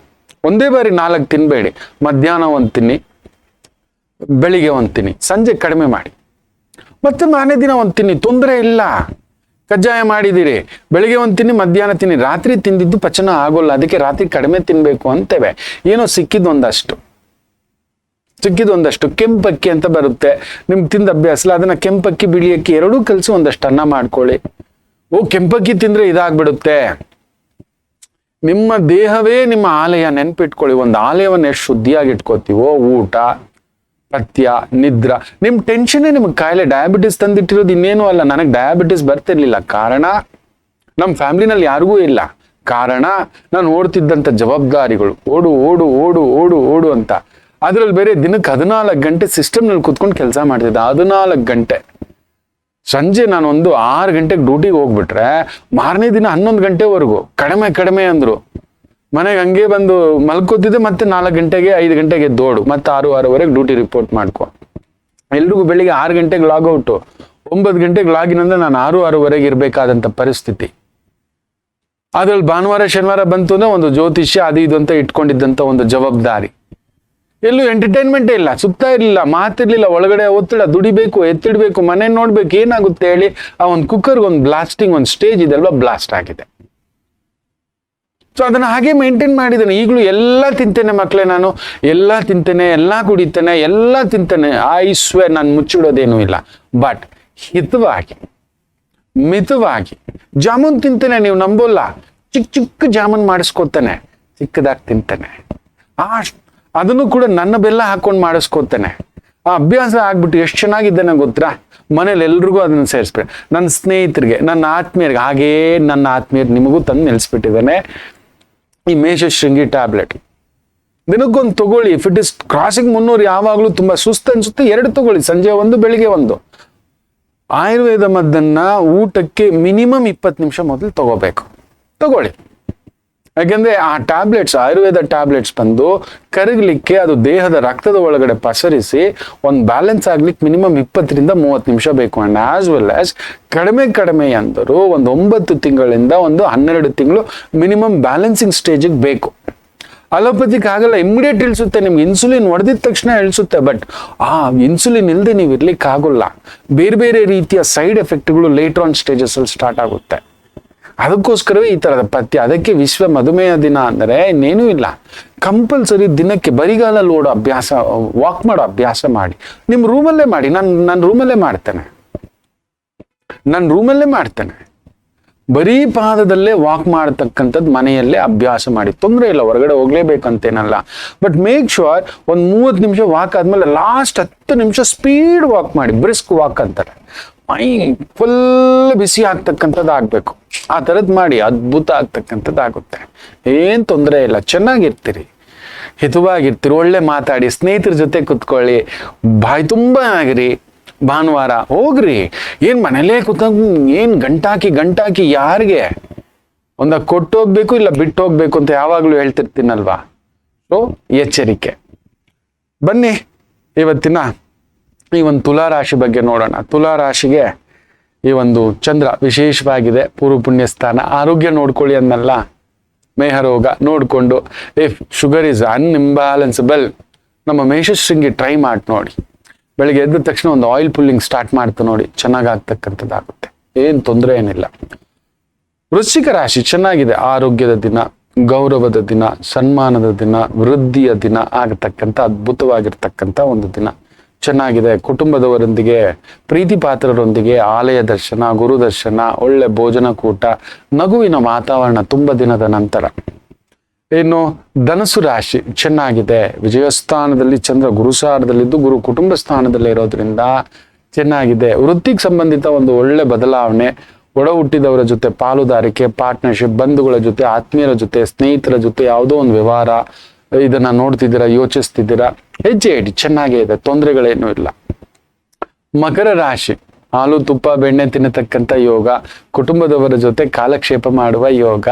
ಒಂದೇ ಬಾರಿ ನಾಲ್ಕು ತಿನ್ಬೇಡಿ, ಮಧ್ಯಾಹ್ನ ಒಂದು ತಿನ್ನಿ, ಬೆಳಿಗ್ಗೆ ಒಂದು ತಿನ್ನಿ, ಸಂಜೆ ಕಡಿಮೆ ಮಾಡಿ. ಮತ್ತೆ ಮಾನೇ ದಿನ ಒಂದು ತಿನ್ನಿ, ತೊಂದರೆ ಇಲ್ಲ. ಕಜ್ಜಾಯ ಮಾಡಿದ್ದೀರಿ ಬೆಳಿಗ್ಗೆ ಒಂದು ತಿನ್ನಿ, ಮಧ್ಯಾಹ್ನ ತಿನ್ನಿ. ರಾತ್ರಿ ತಿಂದಿದ್ದು ಪಚನ ಆಗೋಲ್ಲ. ಅದಕ್ಕೆ ರಾತ್ರಿ ಕಡಿಮೆ ತಿನ್ನಬೇಕು ಅಂತೇವೆ. ಏನೋ ಸಿಕ್ಕಿದ್ದು ಒಂದಷ್ಟು ಸಿಕ್ಕಿದ್ದು ಒಂದಷ್ಟು ಕೆಂಪಕ್ಕಿ ಅಂತ ಬರುತ್ತೆ. ನಿಮ್ಗೆ ತಿಂದ ಅಭ್ಯಾಸ ಅದನ್ನು ಕೆಂಪಕ್ಕಿ ಬಿಳಿ ಅಕ್ಕಿ ಎರಡೂ ಕಲಸಿ ಒಂದಷ್ಟು ಅನ್ನ ಮಾಡ್ಕೊಳ್ಳಿ. ಓ, ಕೆಂಪಕ್ಕಿ ತಿಂದ್ರೆ ಇದಾಗ್ಬಿಡುತ್ತೆ. ನಿಮ್ಮ ದೇಹವೇ ನಿಮ್ಮ ಆಲಯ ನೆನ್ಪಿಟ್ಕೊಳ್ಳಿ. ಒಂದು ಆಲಯವನ್ನು ಎಷ್ಟು ಶುದ್ಧಿಯಾಗಿ ಇಟ್ಕೋತೀವೋ ಊಟ. ಪಥ್ಯ ನಿದ್ರ. ನಿಮ್ ಟೆನ್ಷನ್ನೇ ನಿಮ್ಗೆ ಕಾಯಿಲೆ ಡಯಾಬಿಟಿಸ್ ತಂದಿಟ್ಟಿರೋದು ಇನ್ನೇನು ಅಲ್ಲ. ನನಗೆ ಡಯಾಬಿಟಿಸ್ ಬರ್ತಿರ್ಲಿಲ್ಲ. ಕಾರಣ ನಮ್ಮ ಫ್ಯಾಮಿಲಿನಲ್ಲಿ ಯಾರಿಗೂ ಇಲ್ಲ. ಕಾರಣ, ನಾನು ಓಡ್ತಿದ್ದಂಥ ಜವಾಬ್ದಾರಿಗಳು. ಓಡು ಓಡು ಓಡು ಓಡು ಓಡು ಅಂತ. ಅದ್ರಲ್ಲಿ ಬೇರೆ ದಿನಕ್ಕೆ ಹದಿನಾಲ್ಕು ಗಂಟೆ ಸಿಸ್ಟಮ್ನಲ್ಲಿ ಕುತ್ಕೊಂಡು ಕೆಲಸ ಮಾಡ್ತಿದ್ದೆ. ಹದಿನಾಲ್ಕು ಗಂಟೆ. ಸಂಜೆ ನಾನು ಒಂದು ಆರು ಗಂಟೆಗೆ ಡ್ಯೂಟಿಗೆ ಹೋಗ್ಬಿಟ್ರೆ ಮಾರನೇ ದಿನ ಹನ್ನೊಂದು ಗಂಟೆವರೆಗೂ ಕಡಿಮೆ ಕಡಿಮೆ ಅಂದ್ರು. ಮನೆಗೆ ಹಂಗೆ ಬಂದು ಮಲ್ಕೋತಿದ್ದೆ ಮತ್ತೆ ನಾಲ್ಕು ಗಂಟೆಗೆ, ಐದು ಗಂಟೆಗೆ ದೋಡು ಮತ್ತೆ ಆರು, ಆರೂವರೆಗೆ ಡ್ಯೂಟಿ ರಿಪೋರ್ಟ್ ಮಾಡ್ಕೊ. ಎಲ್ರಿಗೂ ಬೆಳಿಗ್ಗೆ ಆರು ಗಂಟೆಗೆ ಲಾಗ್ ಔಟು ಒಂಬತ್ತು ಗಂಟೆಗೆ ಲಾಗಿನ್ ಅಂದ್ರೆ ನಾನು ಆರು, ಆರೂವರೆಗೆ ಇರಬೇಕಾದಂಥ ಪರಿಸ್ಥಿತಿ. ಅದ್ರಲ್ಲಿ ಭಾನುವಾರ, ಶನಿವಾರ ಬಂತು ಅಂದ್ರೆ ಒಂದು ಜ್ಯೋತಿಷ್ಯ ಅದು ಇದು ಅಂತ ಇಟ್ಕೊಂಡಿದ್ದಂಥ ಒಂದು ಜವಾಬ್ದಾರಿ. ಎಲ್ಲೂ ಎಂಟರ್ಟೈನ್ಮೆಂಟೇ ಇಲ್ಲ, ಸುತ್ತಾ ಇರಲಿಲ್ಲ, ಮಾತಿರ್ಲಿಲ್ಲ, ಒಳಗಡೆ ಒತ್ತಡ, ದುಡಿಬೇಕು, ಎತ್ತಿಡಬೇಕು, ಮನೆ ನೋಡ್ಬೇಕು, ಏನಾಗುತ್ತೆ ಹೇಳಿ ಆ ಒಂದು ಕುಕ್ಕರ್ಗೆ ಒಂದು ಬ್ಲಾಸ್ಟಿಂಗ್ ಒಂದು ಸ್ಟೇಜ್ ಇದೆ ಅಲ್ವಾ ಬ್ಲಾಸ್ಟ್ ಆಗಿದೆ. ಸೊ ಅದನ್ನು ಹಾಗೆ ಮೇಂಟೈನ್ ಮಾಡಿದ್ದೇನೆ ಈಗಲೂ ಎಲ್ಲ ತಿಂತೇನೆ ಮಕ್ಕಳೇ ನಾನು. ಎಲ್ಲ ತಿಂತೇನೆ, ಎಲ್ಲ ಕುಡಿತೇನೆ, ಎಲ್ಲ ತಿಂತೇನೆ. ಐಶ್ವರ್ಯ ನಾನು ಮುಚ್ಚಿಡೋದೇನೂ ಇಲ್ಲ. ಬಟ್ ಹಿತವಾಗಿ, ಮಿತವಾಗಿ ಜಾಮೂನ್ ತಿಂತೇನೆ ನೀವು ನಂಬೋಲ್ಲ. ಚಿಕ್ಕ ಚಿಕ್ಕ ಜಾಮೂನ್ ಮಾಡಿಸ್ಕೊತೇನೆ. ಚಿಕ್ಕದಾಗಿ ತಿಂತೇನೆ. ಆ ಅದನ್ನು ಕೂಡ ನನ್ನ ಬೆಲ್ಲ ಹಾಕೊಂಡು ಮಾಡಿಸ್ಕೊತೇನೆ. ಆ ಅಭ್ಯಾಸ ಆಗ್ಬಿಟ್ಟು ಎಷ್ಟು ಚೆನ್ನಾಗಿದ್ದಾನೆ ಗೊತ್ತಾ? ಮನೇಲಿ ಎಲ್ರಿಗೂ ಅದನ್ನು ಸೇರಿಸ್ಬಿಡಿ. ನನ್ನ ಸ್ನೇಹಿತರಿಗೆ, ನನ್ನ ಆತ್ಮೀಯರಿಗೆ, ಹಾಗೇ ನನ್ನ ಆತ್ಮೀಯರು ನಿಮಗೂ ತಂದು ನಿಲ್ಲಿಸ್ಬಿಟ್ಟಿದ್ದಾನೆ ಈ ಮೇಷ ಶೃಂಗಿ ಟ್ಯಾಬ್ಲೆಟ್ ದಿನಕ್ಕೊಂದು ತಗೊಳ್ಳಿ ಇಫ್ ಇಟ್ ಇಸ್ ಕ್ರಾಸಿಂಗ್ ಮುನ್ನೂರು ಯಾವಾಗಲೂ ತುಂಬಾ ಸುಸ್ತು ಅನ್ಸುತ್ತೆ, ಎರಡು ತಗೊಳ್ಳಿ, ಸಂಜೆ ಒಂದು, ಬೆಳಿಗ್ಗೆ ಒಂದು. ಆಯುರ್ವೇದ ಮದ್ದನ್ನು ಊಟಕ್ಕೆ ಮಿನಿಮಮ್ ಇಪ್ಪತ್ತು ನಿಮಿಷ ಮೊದಲು ತಗೋಬೇಕು. ತಗೊಳ್ಳಿ. ಯಾಕೆಂದ್ರೆ ಆ ಟ್ಯಾಬ್ಲೆಟ್ಸ್ ಆಯುರ್ವೇದ ಟ್ಯಾಬ್ಲೆಟ್ಸ್ ಬಂದು ಕರಗಲಿಕ್ಕೆ ಅದು ದೇಹದ ರಕ್ತದ ಒಳಗಡೆ ಪಸರಿಸಿ ಒಂದು ಬ್ಯಾಲೆನ್ಸ್ ಆಗ್ಲಿಕ್ಕೆ ಮಿನಿಮಮ್ ಇಪ್ಪತ್ತರಿಂದ ಮೂವತ್ತು ನಿಮಿಷ ಬೇಕು ಅಂಡ್ ಆಸ್ ವೆಲ್ ಆಸ್ ಕಡಿಮೆ ಕಡಿಮೆ ಅಂದರು ಒಂದು ಒಂಬತ್ತು ತಿಂಗಳಿಂದ ಒಂದು ಹನ್ನೆರಡು ತಿಂಗಳು ಮಿನಿಮಮ್ ಬ್ಯಾಲೆನ್ಸಿಂಗ್ ಸ್ಟೇಜಿಗೆ ಬೇಕು. ಅಲೋಪತಿಕ್ ಆಗಲ್ಲ ಇಮ್ಮಿಡಿಯೇಟ್ ಇಳಿಸುತ್ತೆ, ನಿಮ್ಗೆ ಇನ್ಸುಲಿನ್ ಹೊಡೆದಿದ ತಕ್ಷಣ ಇಳಿಸುತ್ತೆ ಬಟ್ ಆ ಇನ್ಸುಲಿನ್ ಇಲ್ಲದೆ ನೀವು ಇರ್ಲಿಕ್ಕೆ ಆಗೋಲ್ಲ ಬೇರೆ ಬೇರೆ ರೀತಿಯ ಸೈಡ್ ಎಫೆಕ್ಟ್ಗಳು ಲೇಟರ್ ಆನ್ ಸ್ಟೇಜಸ್ ಅಲ್ಲಿ ಸ್ಟಾರ್ಟ್ ಆಗುತ್ತೆ. ಅದಕ್ಕೋಸ್ಕರವೇ ಈ ಥರದ ಪಥ್ಯ. ಅದಕ್ಕೆ ವಿಶ್ವ ಮಧುಮೇಹ ದಿನ ಅಂದರೆ ಇನ್ನೇನೂ ಇಲ್ಲ. ಕಂಪಲ್ಸರಿ ದಿನಕ್ಕೆ ಬರಿಗಾಲಲ್ಲಿ ಓಡೋ ಅಭ್ಯಾಸ, ವಾಕ್ ಮಾಡೋ ಅಭ್ಯಾಸ ಮಾಡಿ. ನಿಮ್ಮ ರೂಮಲ್ಲೇ ಮಾಡಿ. ನಾನು ನನ್ನ ರೂಮಲ್ಲೇ ಮಾಡ್ತೇನೆ. ನನ್ನ ರೂಮಲ್ಲೇ ಮಾಡ್ತೇನೆ. ಬರೀ ಪಾದದಲ್ಲೇ ವಾಕ್ ಮಾಡತಕ್ಕಂಥದ್ದು ಮನೆಯಲ್ಲೇ ಅಭ್ಯಾಸ ಮಾಡಿ. ತೊಂದರೆ ಇಲ್ಲ, ಹೊರಗಡೆ ಹೋಗ್ಲೇಬೇಕಂತೇನಲ್ಲ. ಬಟ್ ಮೇಕ್ ಶ್ಯೂರ್ ಒಂದು ಮೂವತ್ತು ನಿಮಿಷ ವಾಕ್ ಆದಮೇಲೆ ಲಾಸ್ಟ್ ಹತ್ತು ನಿಮಿಷ ಸ್ಪೀಡ್ ವಾಕ್ ಮಾಡಿ. ಬ್ರಿಸ್ಕ್ ವಾಕ್ ಅಂತಾರೆ. ಮೈ ಫುಲ್ ಬಿಸಿ ಆಗ್ತಕ್ಕಂಥದ್ದು ಆಗಬೇಕು ಆ ಥರದ್ದು ಮಾಡಿ ಅದ್ಭುತ ಆಗ್ತಕ್ಕಂಥದ್ದು ಆಗುತ್ತೆ ಏನು ತೊಂದರೆ ಇಲ್ಲ, ಚೆನ್ನಾಗಿರ್ತೀರಿ. ಹಿತವಾಗಿರ್ತೀರಿ, ಒಳ್ಳೆ ಮಾತಾಡಿ, ಸ್ನೇಹಿತರ ಜೊತೆ ಕುತ್ಕೊಳ್ಳಿ. ಬಾಯಿ ತುಂಬ ಆಗಿರಿ. ಭಾನುವಾರ ಹೋಗ್ರಿ. ಏನು ಮನೇಲೇ ಕೂತ ಏನು ಗಂಟಾಕಿ ಗಂಟಾಕಿ ಯಾರಿಗೆ? ಒಂದ ಕೊಟ್ಟು ಹೋಗ್ಬೇಕು ಇಲ್ಲ ಬಿಟ್ಟು ಹೋಗ್ಬೇಕು ಅಂತ ಯಾವಾಗಲೂ ಹೇಳ್ತಿರ್ತೀನಲ್ವಾ? ಸೊ ಎಚ್ಚರಿಕೆ. ಬನ್ನಿ, ಇವತ್ತಿನ ಈ ಒಂದು ತುಲಾ ರಾಶಿ ಬಗ್ಗೆ ನೋಡೋಣ. ತುಲಾ ರಾಶಿಗೆ ಈ ಒಂದು ಚಂದ್ರ ವಿಶೇಷವಾಗಿದೆ. ಪೂರ್ವ ಪುಣ್ಯ ಸ್ಥಾನ ಆರೋಗ್ಯ ನೋಡ್ಕೊಳ್ಳಿ ಅನ್ನಲ್ಲ ಮೇಹರೋಗ ನೋಡಿಕೊಂಡು. ಇಫ್ ಶುಗರ್ ಇಸ್ ಅನ್ಇಂಬ್ಯಾಲೆನ್ಸಬಲ್ ನಮ್ಮ ಮೇಷಶೃಂಗಿ ಟ್ರೈ ಮಾಡಿ ನೋಡಿ. ಬೆಳಿಗ್ಗೆ ಎದ್ದ ತಕ್ಷಣ ಒಂದು ಆಯಿಲ್ ಪುಲ್ಲಿಂಗ್ ಸ್ಟಾರ್ಟ್ ಮಾಡ್ತಾ ನೋಡಿ. ಚೆನ್ನಾಗಾಗ್ತಕ್ಕಂಥದ್ದಾಗುತ್ತೆ. ಏನು ತೊಂದರೆ ಏನಿಲ್ಲ. ವೃಶ್ಚಿಕ ರಾಶಿ ಚೆನ್ನಾಗಿದೆ. ಆರೋಗ್ಯದ ದಿನ, ಗೌರವದ ದಿನ, ಸನ್ಮಾನದ ದಿನ, ವೃದ್ಧಿಯ ದಿನ, ಆಗತಕ್ಕಂಥ ಅದ್ಭುತವಾಗಿರ್ತಕ್ಕಂಥ ಒಂದು ದಿನ. ಚೆನ್ನಾಗಿದೆ. ಕುಟುಂಬದವರೊಂದಿಗೆ, ಪ್ರೀತಿ ಪಾತ್ರರೊಂದಿಗೆ ಆಲಯ ದರ್ಶನ, ಗುರು ದರ್ಶನ, ಒಳ್ಳೆ ಭೋಜನ ಕೂಟ, ನಗುವಿನ ವಾತಾವರಣ ತುಂಬ ದಿನದ ನಂತರ. ಇನ್ನು ಧನಸು ರಾಶಿ ಚೆನ್ನಾಗಿದೆ. ವಿಜಯಸ್ಥಾನದಲ್ಲಿ ಚಂದ್ರ ಗುರುಸಾರದಲ್ಲಿದ್ದು ಗುರು ಕುಟುಂಬ ಸ್ಥಾನದಲ್ಲಿ ಇರೋದ್ರಿಂದ ಚೆನ್ನಾಗಿದೆ. ವೃತ್ತಿಗೆ ಸಂಬಂಧಿತ ಒಂದು ಒಳ್ಳೆ ಬದಲಾವಣೆ, ಒಡ ಹುಟ್ಟಿದವರ ಜೊತೆ ಪಾಲುದಾರಿಕೆ ಪಾರ್ಟ್ನರ್ಶಿಪ್ ಬಂಧುಗಳ ಜೊತೆ, ಆತ್ಮೀಯರ ಜೊತೆ, ಸ್ನೇಹಿತರ ಜೊತೆ ಯಾವುದೋ ಒಂದು ವ್ಯವಹಾರ ಇದನ್ನ ನೋಡ್ತಿದ್ದೀರಾ, ಯೋಚಿಸ್ತಿದ್ದೀರಾ? ಹೆಜ್ಜೆ ಇಡಿ, ಚೆನ್ನಾಗೇ ಇದೆ, ತೊಂದರೆಗಳೇನೂ ಇಲ್ಲ. ಮಕರ ರಾಶಿ, ಹಾಲು, ತುಪ್ಪ, ಬೆಣ್ಣೆ ತಿನ್ನತಕ್ಕಂಥ ಯೋಗ, ಕುಟುಂಬದವರ ಜೊತೆ ಕಾಲಕ್ಷೇಪ ಮಾಡುವ ಯೋಗ,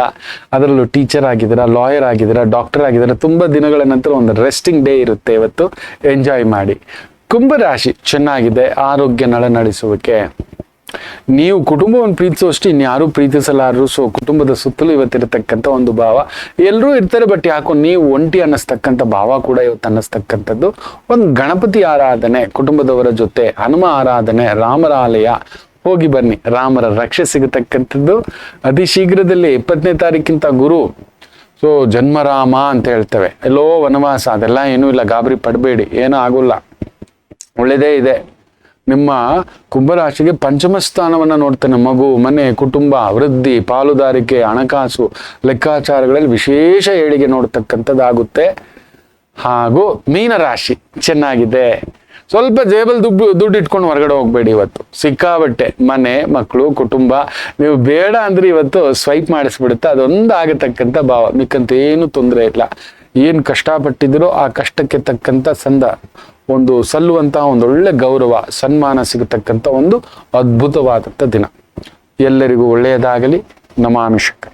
ಅದರಲ್ಲೂ ಟೀಚರ್ ಆಗಿದ್ದೀರಾ, ಲಾಯರ್ ಆಗಿದ್ದೀರಾ, ಡಾಕ್ಟರ್ ಆಗಿದ್ದೀರಾ, ತುಂಬ ದಿನಗಳ ನಂತರ ಒಂದು ರೆಸ್ಟಿಂಗ್ ಡೇ ಇರುತ್ತೆ ಇವತ್ತು ಎಂಜಾಯ್ ಮಾಡಿ. ಕುಂಭರಾಶಿ ಚೆನ್ನಾಗಿದೆ, ಆರೋಗ್ಯ ನಳನಡಿಸುವಿಕೆ ನೀವು ಕುಟುಂಬವನ್ನು ಪ್ರೀತಿಸುವಷ್ಟು ಇನ್ಯಾರು ಪ್ರೀತಿಸಲಾರರು ಸೊ ಕುಟುಂಬದ ಸುತ್ತಲೂ ಇವತ್ತಿರತಕ್ಕಂಥ ಒಂದು ಭಾವ. ಎಲ್ಲರೂ ಇರ್ತಾರೆ ಬಟ್ ಯಾಕೋ ನೀವು ಒಂಟಿ ಅನ್ನಿಸ್ತಕ್ಕಂಥ ಭಾವ ಕೂಡ ಇವತ್ತು ಅನ್ನಿಸ್ತಕ್ಕಂಥದ್ದು. ಒಂದು ಗಣಪತಿ ಆರಾಧನೆ, ಕುಟುಂಬದವರ ಜೊತೆ ಹನುಮ ಆರಾಧನೆ, ರಾಮರ ಆಲಯ, ಹೋಗಿ ಬನ್ನಿ. ರಾಮರ ರಕ್ಷೆ ಸಿಗತಕ್ಕಂಥದ್ದು. ಅತಿ ಶೀಘ್ರದಲ್ಲಿ ಇಪ್ಪತ್ತನೇ ತಾರೀಕಿಂತ ಗುರು. ಸೊ ಜನ್ಮರಾಮ ಅಂತ ಹೇಳ್ತೇವೆ. ಎಲ್ಲೋ ವನವಾಸ, ಅದೆಲ್ಲ ಏನೂ ಇಲ್ಲ, ಗಾಬರಿ ಪಡಬೇಡಿ, ಏನೂ ಆಗೋಲ್ಲ. ಒಳ್ಳೆಯದೇ ಇದೆ. ನಿಮ್ಮ ಕುಂಭರಾಶಿಗೆ ಪಂಚಮ ಸ್ಥಾನವನ್ನು ನೋಡ್ತಾನೆ ಮಗು, ಮನೆ, ಕುಟುಂಬ, ವೃದ್ಧಿ, ಪಾಲುದಾರಿಕೆ, ಹಣಕಾಸು, ಲೆಕ್ಕಾಚಾರಗಳಲ್ಲಿ ವಿಶೇಷ ಏಳಿಗೆ ನೋಡ್ತಕ್ಕಂಥದ್ದಾಗುತ್ತೆ. ಹಾಗೂ ಮೀನರಾಶಿ ಚೆನ್ನಾಗಿದೆ. ಸ್ವಲ್ಪ ಜೇಬಲ್ ದುಡ್ಡು ದುಡ್ಡು ಇಟ್ಕೊಂಡು ಹೊರಗಡೆ ಹೋಗ್ಬೇಡಿ ಇವತ್ತು. ಸಿಕ್ಕಾಬಟ್ಟೆ, ಮನೆ ಮಕ್ಕಳು ಕುಟುಂಬ, ನೀವು ಬೇಡ ಅಂದ್ರೆ ಇವತ್ತು ಸ್ವೈಪ್ ಮಾಡಿಸ್ಬಿಡುತ್ತೆ. ಅದೊಂದು ಆಗತಕ್ಕಂಥ ಭಾವ. ಮಿಕ್ಕಂತ ಏನು ತೊಂದರೆ ಇಲ್ಲ. ಏನು ಕಷ್ಟಪಟ್ಟಿದ್ರು ಆ ಕಷ್ಟಕ್ಕೆ ತಕ್ಕಂಥ ಸಂದ. ಒಂದು ಸಲ್ಲುವಂತ ಒಂದು ಒಳ್ಳೆ ಗೌರವ ಸನ್ಮಾನ ಸಿಗತಕ್ಕಂಥ ಒಂದು ಅದ್ಭುತವಾದಂಥ ದಿನ. ಎಲ್ಲರಿಗೂ ಒಳ್ಳೆಯದಾಗಲಿ. ನಮಾಮಿಷಕ